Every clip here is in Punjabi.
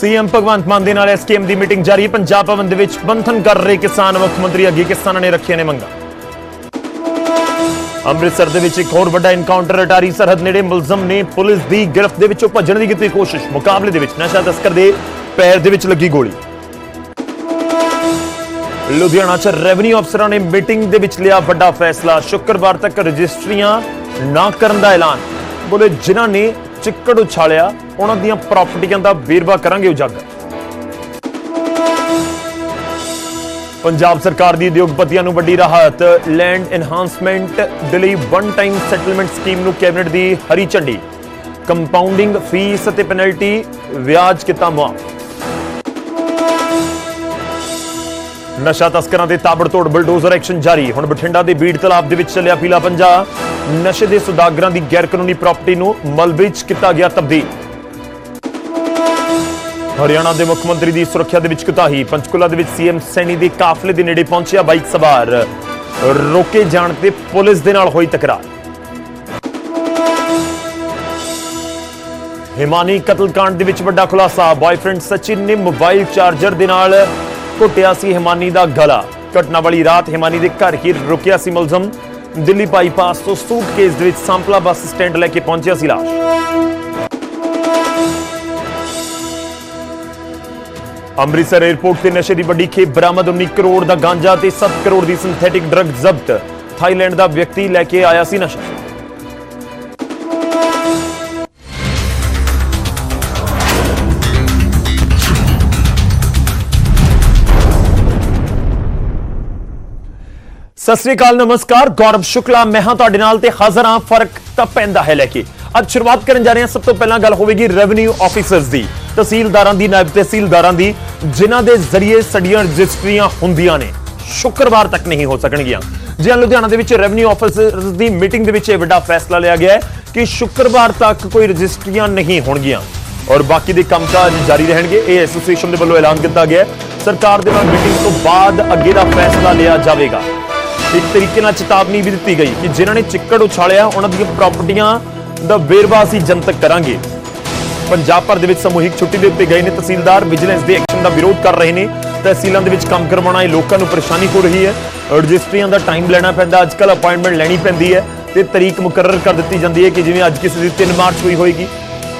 ਸੀਐਮ ਭਗਵੰਤ ਮਾਨ ਦੇ ਨਾਲ ਐਸਕੇਐਮ ਦੀ ਮੀਟਿੰਗ ਜਾਰੀ। ਪੰਜਾਬ ਭਵਨ ਦੇ ਵਿੱਚ ਬੰਧਨ ਕਰ ਰਹੇ ਕਿਸਾਨ ਮੁੱਖ ਮੰਤਰੀ ਅੱਗੇ ਕਿਸਾਨਾਂ ਨੇ ਰੱਖੀਆਂ ਨੇ ਮੰਗਾਂ। ਅੰਮ੍ਰਿਤਸਰ ਦੇ ਵਿੱਚ ਇੱਕ ਹੋਰ ਵੱਡਾ ਐਨਕਾਊਂਟਰ ਅਟਾਰੀ ਸਰਹੱਦ ਨੇੜੇ ਮੁਲਜ਼ਮ ਨੇ ਪੁਲਿਸ ਦੀ ਗ੍ਰਿਫਤ ਦੇ ਵਿੱਚੋਂ ਭੱਜਣ ਦੀ ਕੀਤੀ ਕੋਸ਼ਿਸ਼। ਮੁਕਾਬਲੇ ਦੇ ਵਿੱਚ ਨਸ਼ਾ ਤਸਕਰ ਦੇ ਪੈਰ ਦੇ ਵਿੱਚ ਲੱਗੀ ਗੋਲੀ। ਲੁਧਿਆਣਾ 'ਚ ਰੈਵਨਿਊ ਅਫਸਰਾਂ ਨੇ ਮੀਟਿੰਗ ਦੇ ਵਿੱਚ ਲਿਆ ਵੱਡਾ ਫੈਸਲਾ। ਸ਼ੁੱਕਰਵਾਰ ਤੱਕ ਰਜਿਸਟਰੀਆਂ ਨਾ ਕਰਨ ਦਾ ਐਲਾਨ। ਬੋਲੇ ਜਿਨ੍ਹਾਂ ਨੇ ਚਿੱਕੜ ਉਛਾਲਿਆ, ਉਹਨਾਂ ਦੀਆਂ ਪ੍ਰਾਪਰਟੀਆਂ ਦਾ ਵੇਰਵਾ ਕਰਾਂਗੇ ਉਜਾਗਰ। ਪੰਜਾਬ ਸਰਕਾਰ ਦੀ ਉਦਯੋਗਪਤੀਆਂ ਨੂੰ ਵੱਡੀ ਰਾਹਤ ਲੈਂਡ ਐਨਹਾਂਸਮੈਂਟ ਦੇ ਲਈ ਵਨ ਟਾਈਮ ਸੈਟਲਮੈਂਟ ਸਕੀਮ ਨੂੰ ਕੈਬਨਿਟ ਦੀ ਹਰੀ ਝੰਡੀ। ਕੰਪਾਊਂਡਿੰਗ ਫੀਸ ਅਤੇ ਪੈਨਲਟੀ ਵਿਆਜ ਕੀਤਾ ਮੁਆਫ ਨਸ਼ਾ ਤਸਕਰਾਂ ਦੇ ਤਾਬੜਤੋੜ ਬਲਡੋਜ਼ਰ ਐਕਸ਼ਨ ਜਾਰੀ। ਹੁਣ ਬਠਿੰਡਾ ਦੇ ਬੀੜ ਤਲਾਬ ਦੇ ਵਿੱਚ ਚੱਲਿਆ ਪੀਲਾ ਪੰਜਾ। ਨਸ਼ੇ ਦੇ ਸੁਦਾਗਰਾਂ ਦੀ ਗੈਰਕਾਨੂੰਨੀ ਪ੍ਰਾਪਰਟੀ ਨੂੰ ਮਲਬੇ 'ਚ ਕੀਤਾ ਗਿਆ ਤਬਦੀਲ। ਹਰਿਆਣਾ ਦੇ ਮੁੱਖ ਮੰਤਰੀ ਦੀ ਸੁਰੱਖਿਆ ਦੇ ਵਿੱਚ ਕੁਤਾਹੀ, ਪੰਚਕੁਲਾ ਦੇ ਵਿੱਚ ਸੀਐਮ ਸੈਣੀ ਦੇ ਕਾਫਲੇ ਦੇ ਨੇੜੇ ਪਹੁੰਚਿਆ ਬਾਈਕ ਸਵਾਰ। ਰੋਕੇ ਜਾਣ ਤੇ ਪੁਲਿਸ ਦੇ ਨਾਲ ਹੋਈ ਤਕਰਾਰ। ਹਿਮਾਨੀ ਕਤਲकांड ਦੇ ਵਿੱਚ ਵੱਡਾ ਖੁਲਾਸਾ। ਬॉयਫ੍ਰੈਂਡ ਸਚਿਨ ਨੇ ਮੋਬਾਈਲ ਚਾਰਜਰ ਦੇ ਨਾਲ ਘੁੱਟਿਆ ਸੀ ਹਿਮਾਨੀ ਦਾ ਗਲਾ। ਘਟਨਾ ਵਾਲੀ ਰਾਤ ਹਿਮਾਨੀ ਦੇ ਘਰ ਹੀ ਰੁਕਿਆ ਸੀ ਮੁਲਜ਼ਮ। ਦਿੱਲੀ ਬਾਈਪਾਸ ਤੋਂ ਸੂਟਕੇਸ ਦੇ ਵਿੱਚ ਸੰਪਲਾ ਬੱਸ ਸਟੈਂਡ ਲੈ ਕੇ ਪਹੁੰਚਿਆ ਸੀ ਲਾਸ਼। ਅੰਮ੍ਰਿਤਸਰ 에ਅਰਪੋਰਟ ਤੇ ਨਸ਼ੇ ਦੀ ਵੱਡੀ ਖੇਪ, ਬਰਾਮਦ 19 ਕਰੋੜ ਦਾ ਗਾਂਜਾ ਤੇ 7 ਕਰੋੜ ਦੀ ਸਿੰਥੈਟਿਕ ਡਰੱਗ ਜ਼ਬਤ। ਥਾਈਲੈਂਡ ਦਾ ਵਿਅਕਤੀ ਲੈ ਕੇ ਆਇਆ ਸੀ ਨਸ਼ਾ। ਸਤਿ ਸ੍ਰੀ ਅਕਾਲ, ਨਮਸਕਾਰ, ਗੌਰਵ ਸ਼ੁਕਲਾ, ਮੈਂ ਹਾਂ ਤੁਹਾਡੇ ਨਾਲ ਤੇ ਹਾਜ਼ਰ ਹਾਂ, ਫ਼ਰਕ ਤਾਂ ਪੈਂਦਾ ਹੈ ਲੈ ਕੇ। ਅੱਜ ਸ਼ੁਰੂਆਤ ਕਰਨ ਜਾ ਰਹੇ ਹਾਂ, ਸਭ ਤੋਂ ਪਹਿਲਾਂ ਗੱਲ ਹੋਵੇਗੀ ਰੈਵਨਿਊ ਆਫੀਸਰਸ ਦੀ, ਤਹਿਸੀਲਦਾਰਾਂ ਦੀ, ਨਾਇਬ ਤਹਿਸੀਲਦਾਰਾਂ ਦੀ, ਜਿਨ੍ਹਾਂ ਦੇ ਜ਼ਰੀਏ ਸਡੀਆਂ ਰਜਿਸਟਰੀਆਂ ਹੁੰਦੀਆਂ ਨੇ। ਸ਼ੁੱਕਰਵਾਰ ਤੱਕ ਨਹੀਂ ਹੋ ਸਕਣਗੀਆਂ। ਜੀ ਲੁਧਿਆਣਾ ਦੇ ਵਿੱਚ ਰੈਵਨਿਊ ਆਫੀਸਰਸ ਦੀ ਮੀਟਿੰਗ ਦੇ ਵਿੱਚ ਇਹ ਵੱਡਾ ਫੈਸਲਾ ਲਿਆ ਗਿਆ ਹੈ ਕਿ ਸ਼ੁੱਕਰਵਾਰ ਤੱਕ ਕੋਈ ਰਜਿਸਟਰੀਆਂ ਨਹੀਂ ਹੋਣਗੀਆਂ। ਔਰ ਬਾਕੀ ਦੇ ਕੰਮਕਾਜ ਜਾਰੀ ਰਹਿਣਗੇ, ਇਹ ਐਸੋਸੀਏਸ਼ਨ ਦੇ ਵੱਲੋਂ ਐਲਾਨ ਕੀਤਾ ਗਿਆ ਹੈ। ਸਰਕਾਰ ਦੇ ਨਾਲ ਮੀਟਿੰਗ ਤੋਂ ਬਾਅਦ ਅੱਗੇ ਦਾ ਫੈਸਲਾ ਲਿਆ ਜਾਵੇਗਾ। ਇੱਕ ਤਰੀਕੇ ਨਾਲ ਚੇਤਾਵਨੀ ਵੀ ਦਿੱਤੀ ਗਈ ਕਿ ਜਿਨ੍ਹਾਂ ਨੇ ਚਿੱਕੜ ਉਛਾਲਿਆ, ਉਹਨਾਂ ਦੀਆਂ ਪ੍ਰਾਪਰਟੀਆਂ ਦਾ ਵੇਰਵਾ ਅਸੀਂ ਜਨਤਕ ਕਰਾਂਗੇ। ਪੰਜਾਬ ਭਰ ਦੇ ਵਿੱਚ ਸਮੂਹਿਕ ਛੁੱਟੀ ਦੇ ਉੱਤੇ ਗਏ ਨੇ ਤਹਿਸੀਲਦਾਰ, ਵਿਜੀਲੈਂਸ ਦੇ ਐਕਸ਼ਨ ਦਾ ਵਿਰੋਧ ਕਰ ਰਹੇ ਨੇ। ਤਹਿਸੀਲਾਂ ਦੇ ਵਿੱਚ ਕੰਮ ਕਰਵਾਉਣਾ ਇਹ ਲੋਕਾਂ ਨੂੰ ਪਰੇਸ਼ਾਨੀ ਹੋ ਰਹੀ ਹੈ। ਰਜਿਸਟਰੀਆਂ ਦਾ ਟਾਈਮ ਲੈਣਾ ਪੈਂਦਾ ਅੱਜ ਕੱਲ ਅਪਾਇੰਟਮੈਂਟ ਲੈਣੀ ਪੈਂਦੀ ਹੈ ਤੇ ਤਰੀਕ ਮੁਕਰਰ ਕਰ ਦਿੱਤੀ ਜਾਂਦੀ ਹੈ ਕਿ ਜਿਵੇਂ ਅੱਜ ਕਿਸੇ ਦੀ 3 ਮਾਰਚ ਹੋਈ ਹੋਏਗੀ।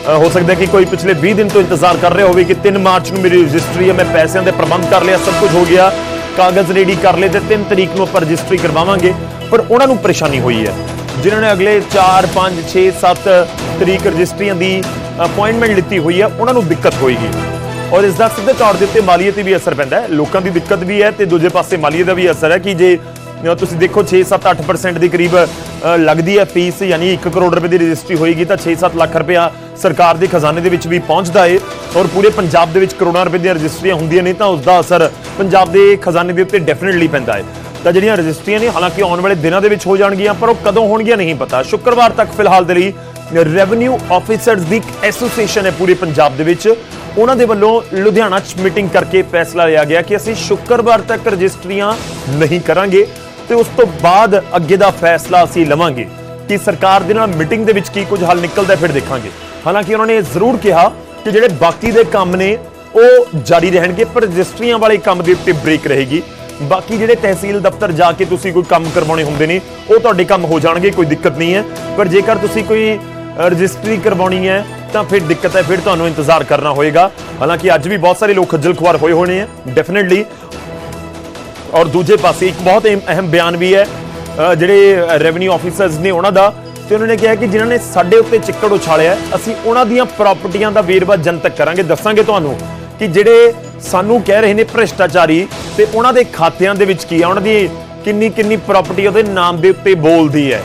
ਹੋ ਸਕਦਾ ਕਿ ਕੋਈ ਪਿਛਲੇ 20 ਦਿਨ ਤੋਂ ਇੰਤਜ਼ਾਰ ਕਰ ਰਿਹਾ ਹੋਵੇ ਕਿ 3 ਮਾਰਚ ਨੂੰ ਮੇਰੀ ਰਜਿਸਟਰੀ ਹੈ, ਮੈਂ ਪੈਸਿਆਂ ਦੇ ਪ੍ਰਬੰਧ ਕਰ ਲਿਆ, ਸਭ ਕੁਝ ਹੋ ਗਿਆ। ਕਾਗਜ਼ ਰੈਡੀ ਕਰ ਲਏ ਤੇ 3 ਤਰੀਕ ਨੂੰ ਆਪਾਂ ਰਜਿਸਟਰੀ ਕਰਵਾਵਾਂਗੇ। ਪਰ ਉਹਨਾਂ ਨੂੰ ਪਰੇਸ਼ਾਨੀ ਹੋਈ ਹੈ। ਜਿਨ੍ਹਾਂ ਨੇ ਅਗਲੇ 4 5 6 7 ਤਰੀਕ ਰਜਿਸਟਰੀਆਂ ਦੀ ਅਪਾਇੰਟਮੈਂਟ ਲਿੱਤੀ ਹੋਈ ਹੈ, ਉਹਨਾਂ ਨੂੰ ਦਿੱਕਤ ਹੋਏਗੀ। ਔਰ ਇਸ ਦਾ ਸਿੱਧੇ ਤੌਰ ਦੇ ਉੱਤੇ ਮਾਲੀਏ ਤੇ ਵੀ ਅਸਰ ਪੈਂਦਾ ਹੈ। ਲੋਕਾਂ ਦੀ ਦਿੱਕਤ ਵੀ ਹੈ ਤੇ ਦੂਜੇ ਪਾਸੇ ਮਾਲੀਏ ਦਾ ਵੀ ਅਸਰ ਹੈ ਕਿ ਜੇ ਤੁਸੀਂ ਦੇਖੋ 6-7-8% ਦੇ ਕਰੀਬ ਲੱਗਦੀ ਹੈ ਫੀਸ ਯਾਨੀ 1 ਕਰੋੜ ਰੁਪਏ ਦੀ ਰਜਿਸਟਰੀ ਹੋਏਗੀ ਤਾਂ 6-7 ਲੱਖ ਰੁਪਇਆ ਸਰਕਾਰ ਦੇ ਖਜ਼ਾਨੇ ਦੇ ਵਿੱਚ ਵੀ ਪਹੁੰਚਦਾ ਏ। ਔਰ ਪੂਰੇ ਪੰਜਾਬ ਦੇ ਵਿੱਚ ਕਰੋੜਾਂ ਰੁਪਏ ਦੀਆਂ ਰਜਿਸਟਰੀਆਂ ਹੁੰਦੀਆਂ ਨੇ ਤਾਂ ਉਸ ਦਾ ਅਸਰ ਪੰਜਾਬ ਦੇ ਖਜ਼ਾਨੇ ਦੇ ਉੱਤੇ ਡੈਫੀਨਿਟਲੀ ਪੈਂਦਾ ਏ। ਤਾਂ ਜਿਹੜੀਆਂ ਰਜਿਸਟਰੀਆਂ ਨੇ, ਹਾਲਾਂਕਿ ਆਉਣ ਵਾਲੇ ਦਿਨਾਂ ਦੇ ਵਿੱਚ ਹੋ ਜਾਣਗੀਆਂ, ਪਰ ਉਹ ਕਦੋਂ ਹੋਣਗੀਆਂ ਨਹੀਂ ਪਤਾ। ਸ਼ੁੱਕਰਵਾਰ ਤੱਕ ਫਿਲਹਾਲ ਦੇ ਲਈ ਰੈਵਨਿਊ ਆਫੀਸਰਸ ਦੀ ਐਸੋਸੀਏਸ਼ਨ ਹੈ ਪੂਰੇ ਪੰਜਾਬ ਦੇ ਵਿੱਚ। ਉਹਨਾਂ ਦੇ ਵੱਲੋਂ ਲੁਧਿਆਣਾ 'ਚ ਮੀਟਿੰਗ ਕਰਕੇ ਫੈਸਲਾ ਲਿਆ ਗਿਆ ਕਿ ਅਸੀਂ ਸ਼ੁੱਕਰਵਾਰ ਤੱਕ ਰਜਿਸਟਰੀਆਂ ਨਹੀਂ ਕਰਾਂਗੇ। ਤੇ ਉਸ ਤੋਂ ਬਾਅਦ ਅੱਗੇ ਦਾ ਫੈਸਲਾ ਅਸੀਂ ਲਵਾਂਗੇ ਕਿ ਸਰਕਾਰ ਦੇ ਨਾਲ ਮੀਟਿੰਗ ਦੇ ਵਿੱਚ ਕੀ ਕੁਝ ਹੱਲ ਨਿਕਲਦਾ ਫਿਰ ਦੇਖਾਂਗੇ। ਹਾਲਾਂਕਿ ਉਹਨਾਂ ਨੇ ਇਹ ਜ਼ਰੂਰ ਕਿਹਾ ਕਿ ਜਿਹੜੇ ਬਾਕੀ ਦੇ ਕੰਮ ਨੇ, ਉਹ ਜਾਰੀ ਰਹਿਣਗੇ, ਪਰ ਰਜਿਸਟਰੀਆਂ ਵਾਲੇ ਕੰਮ ਦੇ ਉੱਤੇ ਬ੍ਰੇਕ ਰਹੇਗੀ। ਬਾਕੀ ਜਿਹੜੇ ਤਹਿਸੀਲ ਦਫ਼ਤਰ ਜਾ ਕੇ ਤੁਸੀਂ ਕੋਈ ਕੰਮ ਕਰਵਾਉਣੇ ਹੁੰਦੇ ਨੇ, ਉਹ ਤੁਹਾਡੇ ਕੰਮ ਹੋ ਜਾਣਗੇ, ਕੋਈ ਦਿੱਕਤ ਨਹੀਂ ਹੈ। ਪਰ ਜੇਕਰ ਤੁਸੀਂ ਕੋਈ ਰਜਿਸਟਰੀ ਕਰਵਾਉਣੀ ਹੈ, ਤਾਂ ਫਿਰ ਦਿੱਕਤ ਹੈ, ਫਿਰ ਤੁਹਾਨੂੰ ਇੰਤਜ਼ਾਰ ਕਰਨਾ ਹੋਏਗਾ। ਹਾਲਾਂਕਿ ਅੱਜ ਵੀ ਬਹੁਤ ਸਾਰੇ ਲੋਕ ਖੱਜਲ ਖੁਆਰ ਹੋਏ ਹੋਣੇ ਆ ਡੈਫੀਨਿਟਲੀ ਔਰ ਦੂਜੇ ਪਾਸੇ ਇੱਕ ਬਹੁਤ ਅਹਿਮ- ਅਹਿਮ ਬਿਆਨ ਵੀ ਹੈ ਜਿਹੜੇ ਰੈਵਨਿਊ ਆਫੀਸਰਸ ਨੇ ਉਹਨਾਂ ਦਾ, ਤੇ ਉਹਨਾਂ ਨੇ ਕਿਹਾ ਕਿ ਜਿਨ੍ਹਾਂ ਨੇ ਸਾਡੇ ਉੱਤੇ ਚਿੱਕੜ ਉਛਾਲਿਆ, ਅਸੀਂ ਉਹਨਾਂ ਦੀਆਂ ਪ੍ਰਾਪਰਟੀਆਂ ਦਾ ਵੇਰਵਾ ਜਨਤਕ ਕਰਾਂਗੇ। ਦੱਸਾਂਗੇ ਤੁਹਾਨੂੰ ਕਿ ਜਿਹੜੇ ਸਾਨੂੰ ਕਹਿ ਰਹੇ ਨੇ ਭ੍ਰਿਸ਼ਟਾਚਾਰੀ, ਤੇ ਉਹਨਾਂ ਦੇ ਖਾਤਿਆਂ ਦੇ ਵਿੱਚ ਕੀ ਆ, ਉਹਨਾਂ ਦੀ ਕਿੰਨੀ ਕਿੰਨੀ ਪ੍ਰਾਪਰਟੀ ਉਹਦੇ ਨਾਮ ਦੇ ਉੱਤੇ ਬੋਲਦੀ ਹੈ।